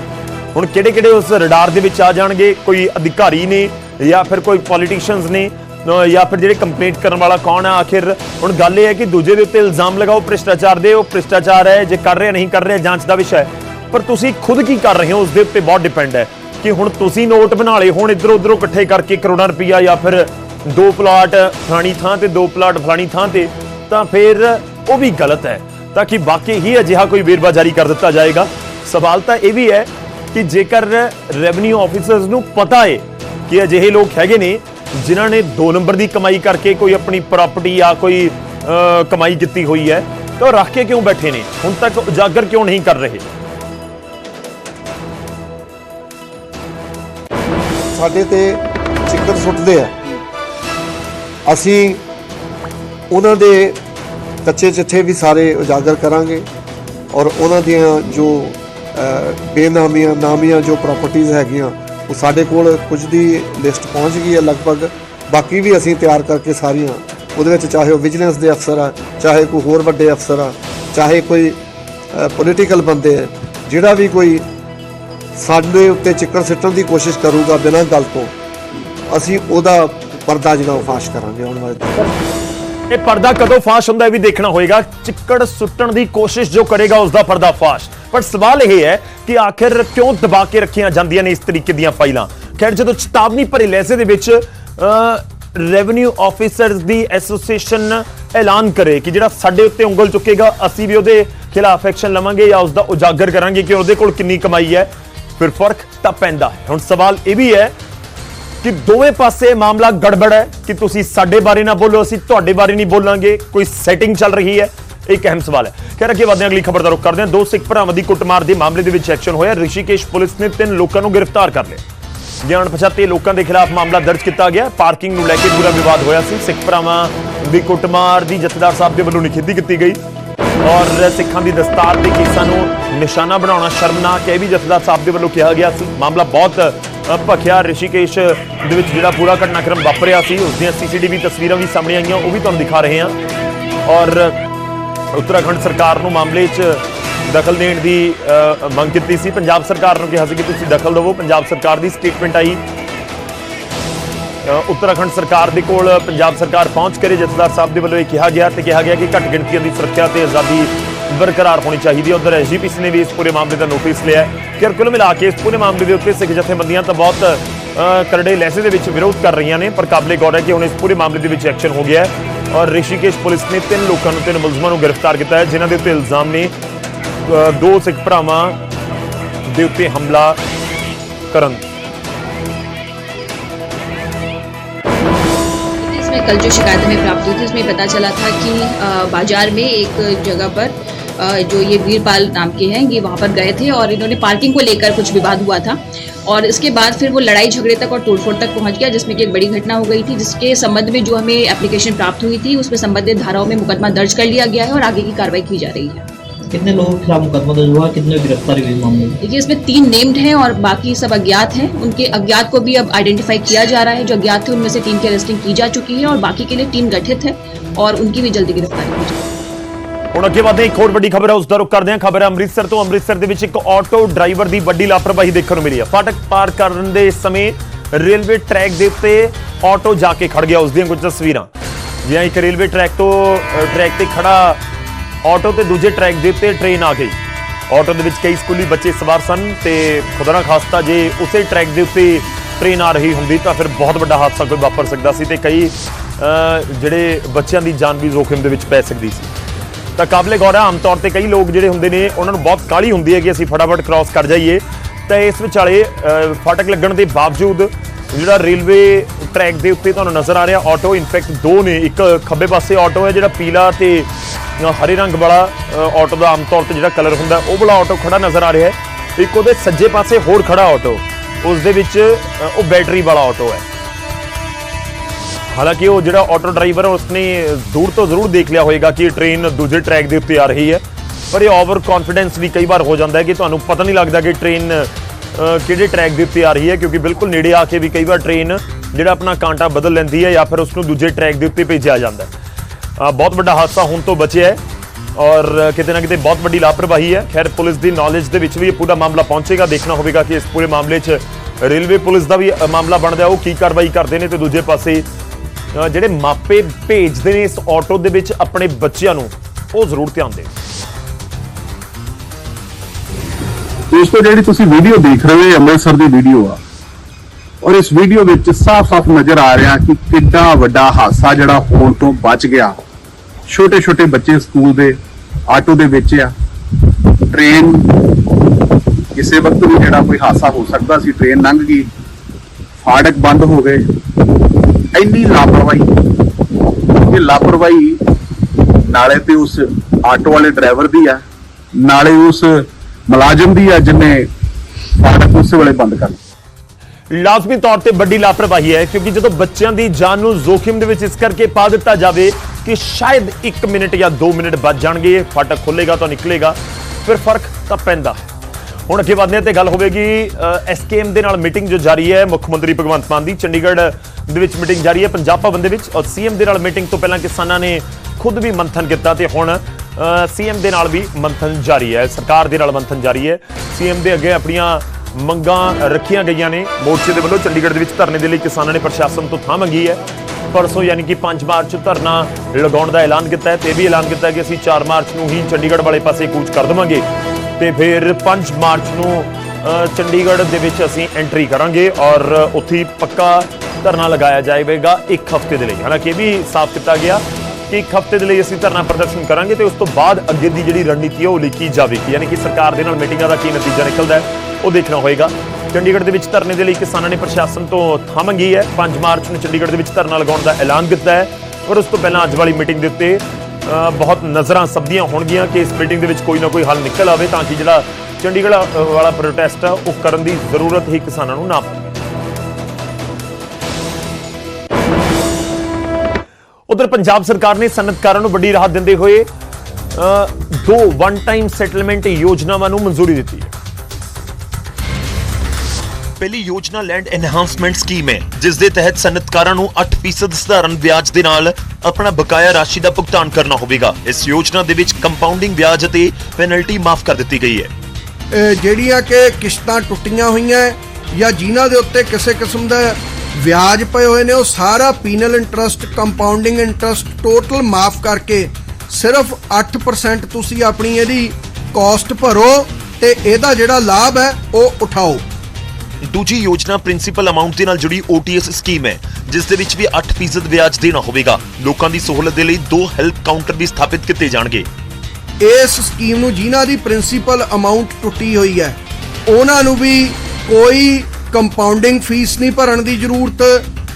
ਹੁਣ ਕਿਹੜੇ ਕਿਹੜੇ ਉਸ ਰਡਾਰ ਦੇ ਵਿੱਚ ਆ ਜਾਣਗੇ? ਕੋਈ ਅਧਿਕਾਰੀ ਨੇ ਜਾਂ ਫਿਰ ਕੋਈ ਪੋਲੀਟੀਸ਼ੀਅਨਸ ਨੇ? ਜਾਂ ਫਿਰ ਜਿਹੜੇ ਕੰਪਲੇਂਟ ਕਰਨ ਵਾਲਾ ਕੌਣ ਹੈ ਆਖਿਰ ਹੁਣ ਗੱਲ ਇਹ ਹੈ ਕਿ ਦੂਜੇ ਦੇ ਉੱਤੇ ਇਲਜ਼ਾਮ ਲਗਾਓ, ਭ੍ਰਿਸ਼ਟਾਚਾਰ ਦੇ ਉਹ ਭ੍ਰਿਸ਼ਟਾਚਾਰ ਹੈ, ਜੇ ਕਰ ਰਿਹਾ, ਨਹੀਂ ਕਰ ਰਿਹਾ, ਜਾਂਚ ਦਾ ਵਿਸ਼ਾ ਹੈ। ਪਰ ਤੁਸੀਂ ਖੁਦ ਕੀ ਕਰ ਰਹੇ ਹੋ? ਉਸ ਦੇ ਉੱਤੇ ਬਹੁਤ ਡਿਪੈਂਡ ਹੈ ਕਿ ਹੁਣ ਤੁਸੀਂ ਨੋਟ ਬਣਾ ਲਏ, ਹੁਣ ਇਧਰੋਂ ਉੱਧਰੋਂ ਇਕੱਠੇ ਕਰਕੇ ਕਰੋੜਾਂ ਰੁਪਈਆ ਜਾਂ ਫਿਰ ਦੋ ਪਲਾਟ ਫਲਾਣੀ ਥਾਂ ਤੇ, ਦੋ ਪਲਾਟ ਫਲਾਣੀ ਥਾਂ ਤੇ, ਤਾਂ ਫਿਰ ਉਹ ਵੀ ਗਲਤ ਹੈ। ਤਾਂ ਕਿ ਵਾਕਈ ਹੀ ਅਜਿਹਾ ਕੋਈ ਵੇਰਵਾ ਜਾਰੀ ਕਰ ਦਿੱਤਾ ਜਾਏਗਾ। ਸਵਾਲ ਤਾਂ ਇਹ ਵੀ ਹੈ ਕਿ ਜੇਕਰ ਰੈਵਨਿਊ ਆਫੀਸਰਸ ਨੂੰ ਪਤਾ ਹੈ ਕਿ ਅਜਿਹੇ ਲੋਕ ਹੈਗੇ ਨੇ ਜਿਨ੍ਹਾਂ ਨੇ 2 ਨੰਬਰ ਦੀ ਕਮਾਈ ਕਰਕੇ ਕੋਈ ਆਪਣੀ ਪ੍ਰਾਪਰਟੀ ਜਾਂ ਕੋਈ ਕਮਾਈ ਕੀਤੀ ਹੋਈ ਹੈ, ਤਾਂ ਉਹ ਰੱਖ ਕੇ ਕਿਉਂ ਬੈਠੇ ਨੇ? ਹੁਣ ਤੱਕ ਉਜਾਗਰ ਕਿਉਂ ਨਹੀਂ ਕਰ ਰਹੇ? ਸਾਡੇ ਤੇ ਚਿੱਕੜ ਸੁੱਟਦੇ ਆ। ਅਸੀਂ ਉਹਨਾਂ ਦੇ ਕੱਚੇ ਚਿੱਠੇ ਵੀ ਸਾਰੇ ਉਜਾਗਰ ਕਰਾਂਗੇ ਔਰ ਉਹਨਾਂ ਦੀਆਂ ਜੋ ਬੇਨਾਮੀਆਂ, ਨਾਮੀਆਂ ਜੋ ਪ੍ਰਾਪਰਟੀਆਂ ਹੈਗੀਆਂ ਉਹ ਸਾਡੇ ਕੋਲ ਕੁਝ ਦੀ ਲਿਸਟ ਪਹੁੰਚ ਗਈ ਹੈ ਲਗਭਗ। ਬਾਕੀ ਵੀ ਅਸੀਂ ਤਿਆਰ ਕਰਕੇ ਸਾਰੀਆਂ, ਉਹਦੇ ਵਿੱਚ ਚਾਹੇ ਉਹ ਵਿਜੀਲੈਂਸ ਦੇ ਅਫਸਰ ਆ, ਚਾਹੇ ਕੋਈ ਹੋਰ ਵੱਡੇ ਅਫਸਰ ਆ, ਚਾਹੇ ਕੋਈ ਪੋਲੀਟੀਕਲ ਬੰਦੇ ਆ, ਜਿਹੜਾ ਵੀ ਕੋਈ ਸਾਡੇ ਉੱਤੇ ਚਿੱਕੜ ਸਿੱਟਣ ਦੀ ਕੋਸ਼ਿਸ਼ ਕਰੂਗਾ ਬਿਨਾਂ ਗੱਲ ਤੋਂ, ਅਸੀਂ ਉਹਦਾ ਪਰਦਾ ਜਿਹੜਾ ਉਹ ਫਾਸ਼ ਕਰਾਂਗੇ ਆਉਣ ਵਾਲੇ ਦਿਨ ਇਹ ਪਰਦਾ ਕਦੋਂ ਫਾਸ਼ ਹੁੰਦਾ ਇਹ ਵੀ ਦੇਖਣਾ ਹੋਏਗਾ। ਚਿੱਕੜ ਸੁੱਟਣ ਦੀ ਕੋਸ਼ਿਸ਼ ਜੋ ਕਰੇਗਾ ਉਸ ਦਾ ਪਰਦਾ ਫਾਸ਼। ਪਰ ਸਵਾਲ ਇਹ ਹੈ ਕਿ ਆਖਿਰ ਕਿਉਂ ਦਬਾ ਕੇ ਰੱਖੀਆਂ ਜਾਂਦੀਆਂ ਨੇ ਇਸ ਤਰੀਕੇ ਦੀਆਂ ਫਾਈਲਾਂ? ਖੈਰ, ਜਦੋਂ ਚੇਤਾਵਨੀ ਭਰੇ ਲਹਿਜ਼ੇ ਦੇ ਵਿੱਚ ਰੈਵਨਿਊ ਆਫੀਸਰਸ ਦੀ ਐਸੋਸੀਏਸ਼ਨ ਐਲਾਨ ਕਰੇ ਕਿ ਜਿਹੜਾ ਸਾਡੇ ਉੱਤੇ ਉਂਗਲ ਚੁੱਕੇਗਾ, ਅਸੀਂ ਵੀ ਉਹਦੇ ਖਿਲਾਫ ਐਕਸ਼ਨ ਲਵਾਂਗੇ ਜਾਂ ਉਸ ਦਾ ਉਜਾਗਰ ਕਰਾਂਗੇ ਕਿ ਉਹਦੇ ਕੋਲ ਕਿੰਨੀ ਕਮਾਈ ਹੈ, ਫਿਰ ਫ਼ਰਕ ਤਾਂ ਪੈਂਦਾ ਹੈ। ਹੁਣ ਸਵਾਲ ਇਹ ਵੀ ਹੈ ਕਿ ਦੋਵੇਂ ਪਾਸੇ ਮਾਮਲਾ ਗੜਬੜ ਹੈ ਕਿ ਤੁਸੀਂ ਸਾਡੇ ਬਾਰੇ ਨਾ ਬੋਲੋ, ਅਸੀਂ ਤੁਹਾਡੇ ਬਾਰੇ ਨਹੀਂ ਬੋਲਾਂਗੇ, ਕੋਈ ਸੈਟਿੰਗ ਚੱਲ ਰਹੀ ਹੈ। ਇੱਕ ਅਹਿਮ ਸਵਾਲ ਹੈ। ਖੈਰ, ਅੱਗੇ ਵਧਦੇ ਹਾਂ, ਅਗਲੀ ਖਬਰ ਦਾ ਰੁਖ ਕਰਦੇ ਹਾਂ। ਦੋ ਸਿੱਖ ਭਰਾਵਾਂ ਦੀ ਕੁੱਟਮਾਰ ਦੇ ਮਾਮਲੇ ਦੇ ਵਿੱਚ ਐਕਸ਼ਨ ਹੋਇਆ। ਰਿਸ਼ੀਕੇਸ਼ ਪੁਲਿਸ ਨੇ ਤਿੰਨ ਲੋਕਾਂ ਨੂੰ ਗ੍ਰਿਫਤਾਰ ਕਰ ਲਿਆ। ਗਿਆਨ ਪਛਾਤੇ ਲੋਕਾਂ ਦੇ ਖਿਲਾਫ ਮਾਮਲਾ ਦਰਜ ਕੀਤਾ ਗਿਆ, ਪਾਰਕਿੰਗ ਨੂੰ ਲੈ ਕੇ ਪੂਰਾ ਵਿਵਾਦ ਹੋਇਆ ਸੀ। ਸਿੱਖ ਭਰਾਵਾਂ ਦੀ ਕੁੱਟਮਾਰ ਦੀ ਜਥੇਦਾਰ ਸਾਹਿਬ ਦੇ ਵੱਲੋਂ ਨਿਖੇਧੀ ਕੀਤੀ ਗਈ। ਔਰ ਸਿੱਖਾਂ ਦੀ ਦਸਤਾਰ ਦੇ ਕੇਸਾਂ ਨੂੰ ਨਿਸ਼ਾਨਾ ਬਣਾਉਣਾ ਸ਼ਰਮਨਾਕ ਹੈ, ਇਹ ਵੀ ਜਥੇਦਾਰ ਸਾਹਿਬ ਦੇ ਵੱਲੋਂ ਕਿਹਾ ਗਿਆ ਸੀ। ਮਾਮਲਾ ਬਹੁਤ ਭਖਿਆ। ਰਿਸ਼ੀਕੇਸ਼ ਦੇ ਵਿੱਚ ਜਿਹੜਾ ਪੂਰਾ ਘਟਨਾਕ੍ਰਮ ਵਾਪਰਿਆ ਸੀ ਉਸ ਦੀਆਂ ਸੀਸੀਟੀਵੀ ਤਸਵੀਰਾਂ ਵੀ ਸਾਹਮਣੇ ਆਈਆਂ, ਉਹ ਵੀ ਤੁਹਾਨੂੰ ਦਿਖਾ ਰਹੇ ਹਾਂ। ਔਰ ਉੱਤਰਾਖੰਡ ਸਰਕਾਰ ਨੂੰ ਮਾਮਲੇ 'ਚ ਦਖਲ ਦੇਣ ਦੀ ਮੰਗ ਕੀਤੀ ਸੀ। ਪੰਜਾਬ ਸਰਕਾਰ ਨੂੰ ਕਿਹਾ ਸੀ ਕਿ ਤੁਸੀਂ ਦਖਲ ਦਿਵੋ। ਪੰਜਾਬ ਸਰਕਾਰ ਦੀ ਸਟੇਟਮੈਂਟ ਆਈ। ਉੱਤਰਾਖੰਡ ਸਰਕਾਰ ਦੇ ਕੋਲ ਪੰਜਾਬ ਸਰਕਾਰ ਪਹੁੰਚ ਕਰੇ ਜਥੇਦਾਰ ਸਾਹਿਬ ਦੇ ਵੱਲੋਂ ਇਹ ਕਿਹਾ ਗਿਆ ਤੇ ਕਿਹਾ ਗਿਆ ਕਿ ਘੱਟ ਗਿਣਤੀਆਂ ਦੀ ਸੁਰੱਖਿਆ ਤੇ ਆਜ਼ਾਦੀ ਬਰਕਰਾਰ ਹੋਣੀ ਚਾਹੀਦੀ ਹੈ। ਉਧਰ ਐਸਜੀਪੀਸੀ ਨੇ ਵੀ ਇਸ ਪੂਰੇ ਮਾਮਲੇ ਦਾ ਨੋਟਿਸ ਲਿਆ ਹੈ ਕਿ ਕੁੱਲ ਮਿਲਾ ਕੇ ਇਸ ਪੂਰੇ ਮਾਮਲੇ ਦੇ ਉੱਤੇ ਸਿੱਖ ਜਥੇਬੰਦੀਆਂ ਤਾਂ ਬਹੁਤ ਕਰੜੇ ਲਹਿਜ਼ੇ ਦੇ ਵਿੱਚ ਵਿਰੋਧ ਕਰ ਰਹੀਆਂ ਨੇ, ਪਰ ਕਾਬਲੇ ਗੌਰ ਹੈ ਕਿ ਹੁਣ ਇਸ ਪੂਰੇ ਮਾਮਲੇ ਦੇ ਵਿੱਚ ਐਕਸ਼ਨ ਹੋ ਗਿਆ ਹੈ। ਔਰ ਰਿਸ਼ੀਕੇਸ਼ ਪੁਲਿਸ ਨੇ ਤਿੰਨ ਲੋਕਾਂ ਨੂੰ ਤਿੰਨ ਮੁਲਜ਼ਮਾਂ ਨੂੰ ਗ੍ਰਿਫਤਾਰ ਕੀਤਾ ਹੈ ਜਿਨ੍ਹਾਂ ਦੇ ਉੱਤੇ ਇਲਜ਼ਾਮ ਨੇ ਅ, ਦੋ ਸਿੱਖ ਭਰਾਵਾਂ ਦੇ ਉੱਤੇ ਹਮਲਾ ਕਰਨ इसमें कल जो शिकायत हमें प्राप्त हुई थी उसमें पता चला था कि अ, बाजार में एक जगह पर अ, जो ये वीरपाल नाम के हैं ये वहाँ पर गए थे और इन्होंने पार्किंग को लेकर कुछ विवाद हुआ था और इसके बाद फिर वो लड़ाई झगड़े तक और तोड़फोड़ तक पहुँच गया जिसमें कि एक बड़ी घटना हो गई थी जिसके संबंध में जो हमें एप्लीकेशन प्राप्त हुई थी उसमें संबंधित धाराओं में मुकदमा दर्ज कर लिया गया है और आगे की कार्रवाई की जा रही है। कितने लोगों के खिलाफ मुकदमा दर्ज हुआ? कितने गिरफ़्तार हुए मामले देखिए इसमें तीन नेम्ड हैं और बाकी सब अज्ञात हैं। उनके अज्ञात को भी अब आइडेंटिफाई किया जा रहा है। जो अज्ञात थे उनमें से तीन की अरेस्टिंग की जा चुकी है और बाकी के लिए टीम गठित है और उनकी भी जल्दी गिरफ्तारी की जाएगी। ਹੁਣ ਅੱਗੇ ਵਧਦੇ ਹਾਂ, ਇੱਕ ਹੋਰ ਵੱਡੀ ਖਬਰ ਹੈ ਉਸ ਦਾ ਰੁਖ ਕਰਦੇ ਹਾਂ ਖਬਰ ਹੈ ਅੰਮ੍ਰਿਤਸਰ ਤੋਂ। ਅੰਮ੍ਰਿਤਸਰ ਦੇ ਵਿੱਚ ਇੱਕ ਆਟੋ ਡਰਾਈਵਰ ਦੀ ਵੱਡੀ ਲਾਪਰਵਾਹੀ ਦੇਖਣ ਨੂੰ ਮਿਲੀ ਹੈ। ਫਾਟਕ ਪਾਰ ਕਰਨ ਦੇ ਸਮੇਂ ਰੇਲਵੇ ਟਰੈਕ ਦੇ ਉੱਤੇ ਆਟੋ ਜਾ ਕੇ ਖੜ ਗਿਆ ਉਸ ਦੀਆਂ ਕੁਝ ਤਸਵੀਰਾਂ। ਜਿਵੇਂ ਇੱਕ ਰੇਲਵੇ ਟਰੈਕ ਤੋਂ ਟਰੈਕ ਤੇ ਖੜਾ ਆਟੋ ਤੇ ਦੂਜੇ ਟਰੈਕ ਦੇ ਉੱਤੇ ਟ੍ਰੇਨ ਆ ਗਈ। ਆਟੋ ਦੇ ਵਿੱਚ ਕਈ ਸਕੂਲੀ ਬੱਚੇ ਸਵਾਰ ਸਨ ਤੇ ਖੁਦਾ ਨਾ ਖਾਸਤਾ ਜੇ ਉਸੇ ਟਰੈਕ ਦੇ ਉੱਤੇ ਟ੍ਰੇਨ ਆ ਰਹੀ ਹੁੰਦੀ ਤਾਂ ਫਿਰ ਬਹੁਤ ਵੱਡਾ ਹਾਦਸਾ ਕੋਈ ਵਾਪਰ ਸਕਦਾ ਸੀ ਤੇ ਕਈ ਜਿਹੜੇ ਬੱਚਿਆਂ ਦੀ ਜਾਨ ਵੀ ਜ਼ੋਖਿਮ ਦੇ ਵਿੱਚ ਪੈ ਸਕਦੀ ਸੀ। ਤਾਂ ਕਾਬਲੇ ਗੌਰ ਹੈ ਆਮ ਤੌਰ ਤੇ ਕਈ ਲੋਕ ਜਿਹੜੇ ਹੁੰਦੇ ਨੇ ਉਹਨਾਂ ਨੂੰ ਬਹੁਤ ਕਾਹਲੀ ਹੁੰਦੀ ਹੈ ਕਿ ਅਸੀਂ ਫਟਾਫਟ ਕ੍ਰਾਸ ਕਰ ਜਾਈਏ। ਤਾਂ ਇਸ ਵਿਚਾਲੇ ਅ, ਫਾਟਕ ਲੱਗਣ ਦੇ ਬਾਵਜੂਦ ਜਿਹੜਾ ਰੇਲਵੇ ਟਰੈਕ ਦੇ ਉੱਤੇ ਤੁਹਾਨੂੰ ਨਜ਼ਰ ਆ ਰਿਹਾ ਆਟੋ ਇਨਫੈਕਟ ਦੋ ਨੇ। ਇੱਕ ਖੱਬੇ ਪਾਸੇ ਆਟੋ ਹੈ ਜਿਹੜਾ ਪੀਲਾ ਤੇ ਹਰੇ ਰੰਗ ਵਾਲਾ ਆਟੋ ਦਾ ਆਮ ਤੌਰ ਤੇ ਜਿਹੜਾ ਕਲਰ ਹੁੰਦਾ ਉਹ ਵਾਲਾ ਆਟੋ ਖੜਾ ਨਜ਼ਰ ਆ ਰਿਹਾ ਹੈ। ਇੱਕ ਉਹਦੇ ਸੱਜੇ ਪਾਸੇ ਹੋਰ ਖੜਾ ਆਟੋ ਉਸ ਦੇ ਵਿੱਚ ਉਹ ਬੈਟਰੀ ਵਾਲਾ ਆਟੋ ਹੈ। ਹਾਲਾਂਕਿ ਉਹ ਜਿਹੜਾ ਆਟੋ ਡਰਾਈਵਰ ਉਸਨੇ ਦੂਰ ਤੋਂ ਜ਼ਰੂਰ ਦੇਖ ਲਿਆ ਹੋਵੇਗਾ ਕਿ ਇਹ ਟ੍ਰੇਨ ਦੂਜੇ ਟਰੈਕ ਦੇ ਉੱਤੇ ਆ ਰਹੀ ਹੈ। ਪਰ ਇਹ ਓਵਰ ਕੌਨਫੀਡੈਂਸ ਵੀ ਕਈ ਵਾਰ ਹੋ ਜਾਂਦਾ ਹੈ ਕਿ ਤੁਹਾਨੂੰ ਪਤਾ ਨਹੀਂ ਲੱਗਦਾ ਕਿ ਟ੍ਰੇਨ ਕਿਹੜੇ ਟਰੈਕ ਦੇ ਉੱਤੇ ਆ ਰਹੀ ਹੈ, ਕਿਉਂਕਿ ਬਿਲਕੁਲ ਨੇੜੇ ਆ ਕੇ ਵੀ ਕਈ ਵਾਰ ਟ੍ਰੇਨ ਜਿਹੜਾ ਆਪਣਾ ਕਾਂਟਾ ਬਦਲ ਲੈਂਦੀ ਹੈ ਜਾਂ ਫਿਰ ਉਸ ਨੂੰ ਦੂਜੇ ਟਰੈਕ ਦੇ ਉੱਤੇ ਭੇਜਿਆ ਜਾਂਦਾ ਹੈ। ਬਹੁਤ ਵੱਡਾ ਹਾਦਸਾ ਹੁਣ ਤੋਂ ਬਚਿਆ ਹੈ ਔਰ ਕਿਤੇ ਨਾ ਕਿਤੇ ਬਹੁਤ ਵੱਡੀ ਲਾਪਰਵਾਹੀ ਹੈ। ਖੈਰ, ਪੁਲਿਸ ਦੀ ਨੌਲੇਜ ਦੇ ਵਿੱਚ ਵੀ ਇਹ ਪੂਰਾ ਮਾਮਲਾ ਪਹੁੰਚੇਗਾ। ਦੇਖਣਾ ਹੋਵੇਗਾ ਕਿ ਇਸ ਪੂਰੇ ਮਾਮਲੇ 'ਚ ਰੇਲਵੇ ਪੁਲਿਸ ਦਾ ਵੀ ਮਾਮਲਾ ਬਣਦਾ ਉਹ ਕੀ ਕਾਰਵਾਈ ਕਰਦੇ ਨੇ ਤੇ ਦੂਜੇ ਪਾਸੇ ਜਿਹੜੇ ਮਾਪੇ ਭੇਜਦੇ ਨੇ ਇਸ ਆਟੋ ਦੇ ਵਿੱਚ ਆਪਣੇ ਬੱਚਿਆਂ ਨੂੰ, ਉਹ ਜ਼ਰੂਰ ਧਿਆਨ ਦੇਣ। ਦੋਸਤੋ ਜਿਹੜੀ ਤੁਸੀਂ ਵੀਡੀਓ ਦੇਖ ਰਹੇ ਹੋ ਅੰਮ੍ਰਿਤਸਰ ਦੀ ਵੀਡੀਓ ਆ। ਔਰ ਇਸ ਵੀਡੀਓ ਵਿੱਚ ਸਾਫ਼-ਸਾਫ਼ ਨਜ਼ਰ ਆ ਰਿਹਾ ਕਿ ਕਿੰਨਾ ਵੱਡਾ ਹਾਦਸਾ ਜਿਹੜਾ ਹੋਣ ਤੋਂ ਬਚ ਗਿਆ। ਛੋਟੇ-ਛੋਟੇ ਬੱਚੇ ਸਕੂਲ ਦੇ, ਆਟੋ ਦੇ ਵਿੱਚ ਆ। ਟ੍ਰੇਨ, ਕਿਸੇ ਵਕਤ ਵੀ ਜਿਹੜਾ ਕੋਈ ਹਾਦਸਾ ਹੋ ਸਕਦਾ ਸੀ, ਟ੍ਰੇਨ ਲੰਘ ਗਈ। ਫਾਟਕ ਬੰਦ ਹੋ ਗਏ। ਇੰਨੀ ਲਾਪਰਵਾਹੀ। ਇਹ ਲਾਪਰਵਾਹੀ ਨਾਲੇ ਤੇ ਉਸ ਆਟੋ ਵਾਲੇ ਡਰਾਈਵਰ ਦੀ ਆ, ਨਾਲੇ ਉਸ ਮੁਲਾਜ਼ਮ ਦੀ ਆ ਜਿਨੇ ਫਾਟਕ ਉਸੇ ਵੇਲੇ ਬੰਦ ਕਰ ਲਾਜ਼ਮੀ ਤੌਰ ਤੇ ਵੱਡੀ ਲਾਪਰਵਾਹੀ ਹੈ, ਕਿਉਂਕਿ ਜਦੋਂ ਬੱਚਿਆਂ ਦੀ ਜਾਨ ਨੂੰ ਜ਼ੋਖਿਮ ਦੇ ਵਿੱਚ ਇਸ ਕਰਕੇ ਪਾ ਦਿੱਤਾ ਜਾਵੇ ਕਿ ਸ਼ਾਇਦ 1 ਮਿੰਟ ਜਾਂ 2 ਮਿੰਟ ਬਚ ਜਾਣਗੇ, ਫਾਟਕ ਖੁੱਲੇਗਾ ਤਾਂ ਨਿਕਲੇਗਾ, ਫਿਰ ਫ਼ਰਕ ਤਾਂ ਪੈਂਦਾ ਹੈ। ਹੁਣ ਅੱਗੇ ਵਧਦੇ ਹਾਂ ਤੇ ਗੱਲ ਹੋਵੇਗੀ ਐਸਕੇਐਮ ਦੇ ਨਾਲ ਮੀਟਿੰਗ ਜੋ ਜਾਰੀ ਹੈ ਮੁੱਖ ਮੰਤਰੀ ਭਗਵੰਤ ਮਾਨ ਦੀ। ਚੰਡੀਗੜ੍ਹ ਦੇ ਵਿੱਚ ਮੀਟਿੰਗ ਜਾਰੀ ਹੈ ਪੰਜਾਬ ਭਵਨ ਦੇ ਵਿੱਚ ਔਰ ਸੀਐਮ ਦੇ ਨਾਲ ਮੀਟਿੰਗ ਤੋਂ ਪਹਿਲਾਂ ਕਿਸਾਨਾਂ ਨੇ ਖੁਦ ਵੀ ਮੰਥਨ ਕੀਤਾ ਤੇ ਹੁਣ ਸੀਐਮ ਦੇ ਨਾਲ ਵੀ ਮੰਥਨ ਜਾਰੀ ਹੈ। ਸਰਕਾਰ ਦੇ ਨਾਲ ਮੰਥਨ ਜਾਰੀ ਹੈ। ਸੀਐਮ ਦੇ ਅੱਗੇ ਆਪਣੀਆਂ ਮੰਗਾਂ ਰੱਖੀਆਂ ਗਈਆਂ ਨੇ। ਮੋਰਚੇ ਦੇ ਵੱਲੋਂ ਚੰਡੀਗੜ੍ਹ ਦੇ ਵਿੱਚ ਧਰਨੇ ਦੇ ਲਈ ਕਿਸਾਨਾਂ ਨੇ ਪ੍ਰਸ਼ਾਸਨ ਤੋਂ ਥਾਂ ਮੰਗੀ ਹੈ। ਪਰਸੋਂ ਯਾਨੀ ਕਿ 5 ਮਾਰਚ ਧਰਨਾ ਲਗਾਉਣ ਦਾ ਐਲਾਨ ਕੀਤਾ ਹੈ ਤੇ ਇਹ ਵੀ ਐਲਾਨ ਕੀਤਾ ਹੈ ਕਿ ਅਸੀਂ 4 ਮਾਰਚ ਨੂੰ ਹੀ ਚੰਡੀਗੜ੍ਹ ਵਾਲੇ ਪਾਸੇ ਕੂਚ ਕਰ ਦੇਵਾਂਗੇ। ਤੇ ਫਿਰ 5 ਮਾਰਚ ਨੂੰ ਚੰਡੀਗੜ੍ਹ ਦੇ ਵਿੱਚ ਅਸੀਂ ਐਂਟਰੀ ਕਰਾਂਗੇ ਔਰ ਉੱਥੇ ਪੱਕਾ ਧਰਨਾ ਲਗਾਇਆ ਜਾਵੇਗਾ ਇੱਕ ਹਫ਼ਤੇ ਦੇ ਲਈ। ਹਾਲਾਂਕਿ ਇਹ ਵੀ ਸਾਫ਼ ਕੀਤਾ ਗਿਆ ਕਿ ਇੱਕ ਹਫ਼ਤੇ ਦੇ ਲਈ ਅਸੀਂ ਧਰਨਾ ਪ੍ਰਦਰਸ਼ਨ ਕਰਾਂਗੇ ਤੇ ਉਸ ਤੋਂ ਬਾਅਦ ਅੱਗੇ ਦੀ ਜਿਹੜੀ ਰਣਨੀਤੀ ਹੈ ਉਹ ਲਿਖੀ ਜਾਵੇਗੀ। ਯਾਨੀ ਕਿ ਸਰਕਾਰ ਦੇ ਨਾਲ ਮੀਟਿੰਗਾਂ ਦਾ ਕੀ ਨਤੀਜਾ ਨਿਕਲਦਾ ਹੈ, ਉਹ ਦੇਖਣਾ ਹੋਏਗਾ। ਚੰਡੀਗੜ੍ਹ ਦੇ ਵਿੱਚ ਧਰਨੇ ਦੇ ਲਈ ਕਿਸਾਨਾਂ ਨੇ ਪ੍ਰਸ਼ਾਸਨ ਤੋਂ ਥਾਂ ਮੰਗੀ ਹੈ। 5 ਮਾਰਚ ਨੂੰ ਚੰਡੀਗੜ੍ਹ ਦੇ ਵਿੱਚ ਧਰਨਾ ਲਗਾਉਣ ਦਾ ਐਲਾਨ ਕੀਤਾ ਹੈ। ਔਰ ਉਸ ਤੋਂ ਪਹਿਲਾਂ ਅੱਜ ਵਾਲੀ ਮੀਟਿੰਗ ਦੇ ਉੱਤੇ ਬਹੁਤ ਨਜ਼ਰਾਂ ਸਭ ਦੀਆਂ ਹੋਣਗੀਆਂ ਕਿ ਇਸ ਮੀਟਿੰਗ ਦੇ ਵਿੱਚ ਕੋਈ ਨਾ ਕੋਈ ਹੱਲ ਨਿਕਲ ਆਵੇ ਤਾਂ ਕਿ ਜਿਹੜਾ ਚੰਡੀਗੜ੍ਹ ਵਾਲਾ ਪ੍ਰੋਟੈਸਟ ਆ, ਉਹ ਕਰਨ ਦੀ ਜ਼ਰੂਰਤ ਹੀ ਕਿਸਾਨਾਂ ਨੂੰ ਨਾ ਪਵੇ। ਉਧਰ ਪੰਜਾਬ ਸਰਕਾਰ ਨੇ ਸਨਅਤਕਾਰਾਂ ਨੂੰ ਵੱਡੀ ਰਾਹਤ ਦਿੰਦੇ ਹੋਏ ਦੋ ਵਨ ਟਾਈਮ ਸੈਟਲਮੈਂਟ ਯੋਜਨਾਵਾਂ ਨੂੰ ਮਨਜ਼ੂਰੀ ਦਿੱਤੀ ਹੈ। ਪਹਿਲੀ ਯੋਜਨਾ ਲੈਂਡ ਐਨਹਾਂਸਮੈਂਟ ਸਕੀਮ ਹੈ ਜਿਸ ਦੇ ਤਹਿਤ ਸਨਅਤਕਾਰਾਂ ਨੂੰ 8% ਸਧਾਰਨ ਵਿਆਜ ਦੇ ਨਾਲ ਆਪਣਾ ਬਕਾਇਆ ਰਾਸ਼ੀ ਦਾ ਭੁਗਤਾਨ ਕਰਨਾ ਹੋਵੇਗਾ। ਇਸ ਯੋਜਨਾ ਦੇ ਵਿੱਚ ਕੰਪਾਊਂਡਿੰਗ ਵਿਆਜ ਅਤੇ ਪੈਨਲਟੀ ਮਾਫ ਕਰ ਦਿੱਤੀ ਗਈ ਹੈ। ਜਿਹੜੀਆਂ ਕਿ ਕਿਸ਼ਤਾਂ ਟੁੱਟੀਆਂ ਹੋਈਆਂ ਜਾਂ ਜਿਨ੍ਹਾਂ ਦੇ ਉੱਤੇ ਕਿਸੇ ਕਿਸਮ ਦਾ ਵਿਆਜ ਪਏ ਹੋਏ ਨੇ, ਉਹ ਸਾਰਾ penal interest compounding interest total ਮਾਫ ਕਰਕੇ ਸਿਰਫ 8% ਤੁਸੀਂ ਆਪਣੀ ਇਹਦੀ ਕਾਸਟ ਭਰੋ ਤੇ ਇਹਦਾ ਜਿਹੜਾ ਲਾਭ ਹੈ, ਉਹ ਉਠਾਓ। ਦੂਜੀ ਯੋਜਨਾ ਪ੍ਰਿੰਸੀਪਲ ਅਮਾਉਂਟ ਦੇ ਨਾਲ ਜੁੜੀ OTS ਸਕੀਮ ਹੈ, ਜਿਸ ਦੇ ਵਿੱਚ ਵੀ 8% ਵਿਆਜ ਦੇਣਾ ਹੋਵੇਗਾ। ਲੋਕਾਂ ਦੀ ਸਹੂਲਤ ਦੇ ਲਈ ਦੋ ਹੈਲਪ ਕਾਊਂਟਰ ਵੀ ਸਥਾਪਿਤ ਕੀਤੇ ਜਾਣਗੇ। ਇਸ ਸਕੀਮ ਨੂੰ ਜਿਨ੍ਹਾਂ ਦੀ ਪ੍ਰਿੰਸੀਪਲ ਅਮਾਉਂਟ ਟੁੱਟੀ ਹੋਈ ਹੈ, ਉਹਨਾਂ ਨੂੰ ਵੀ ਕੋਈ ਕੰਪਾਊਂਡਿੰਗ ਫੀਸ ਨਹੀਂ ਭਰਨ ਦੀ ਜ਼ਰੂਰਤ,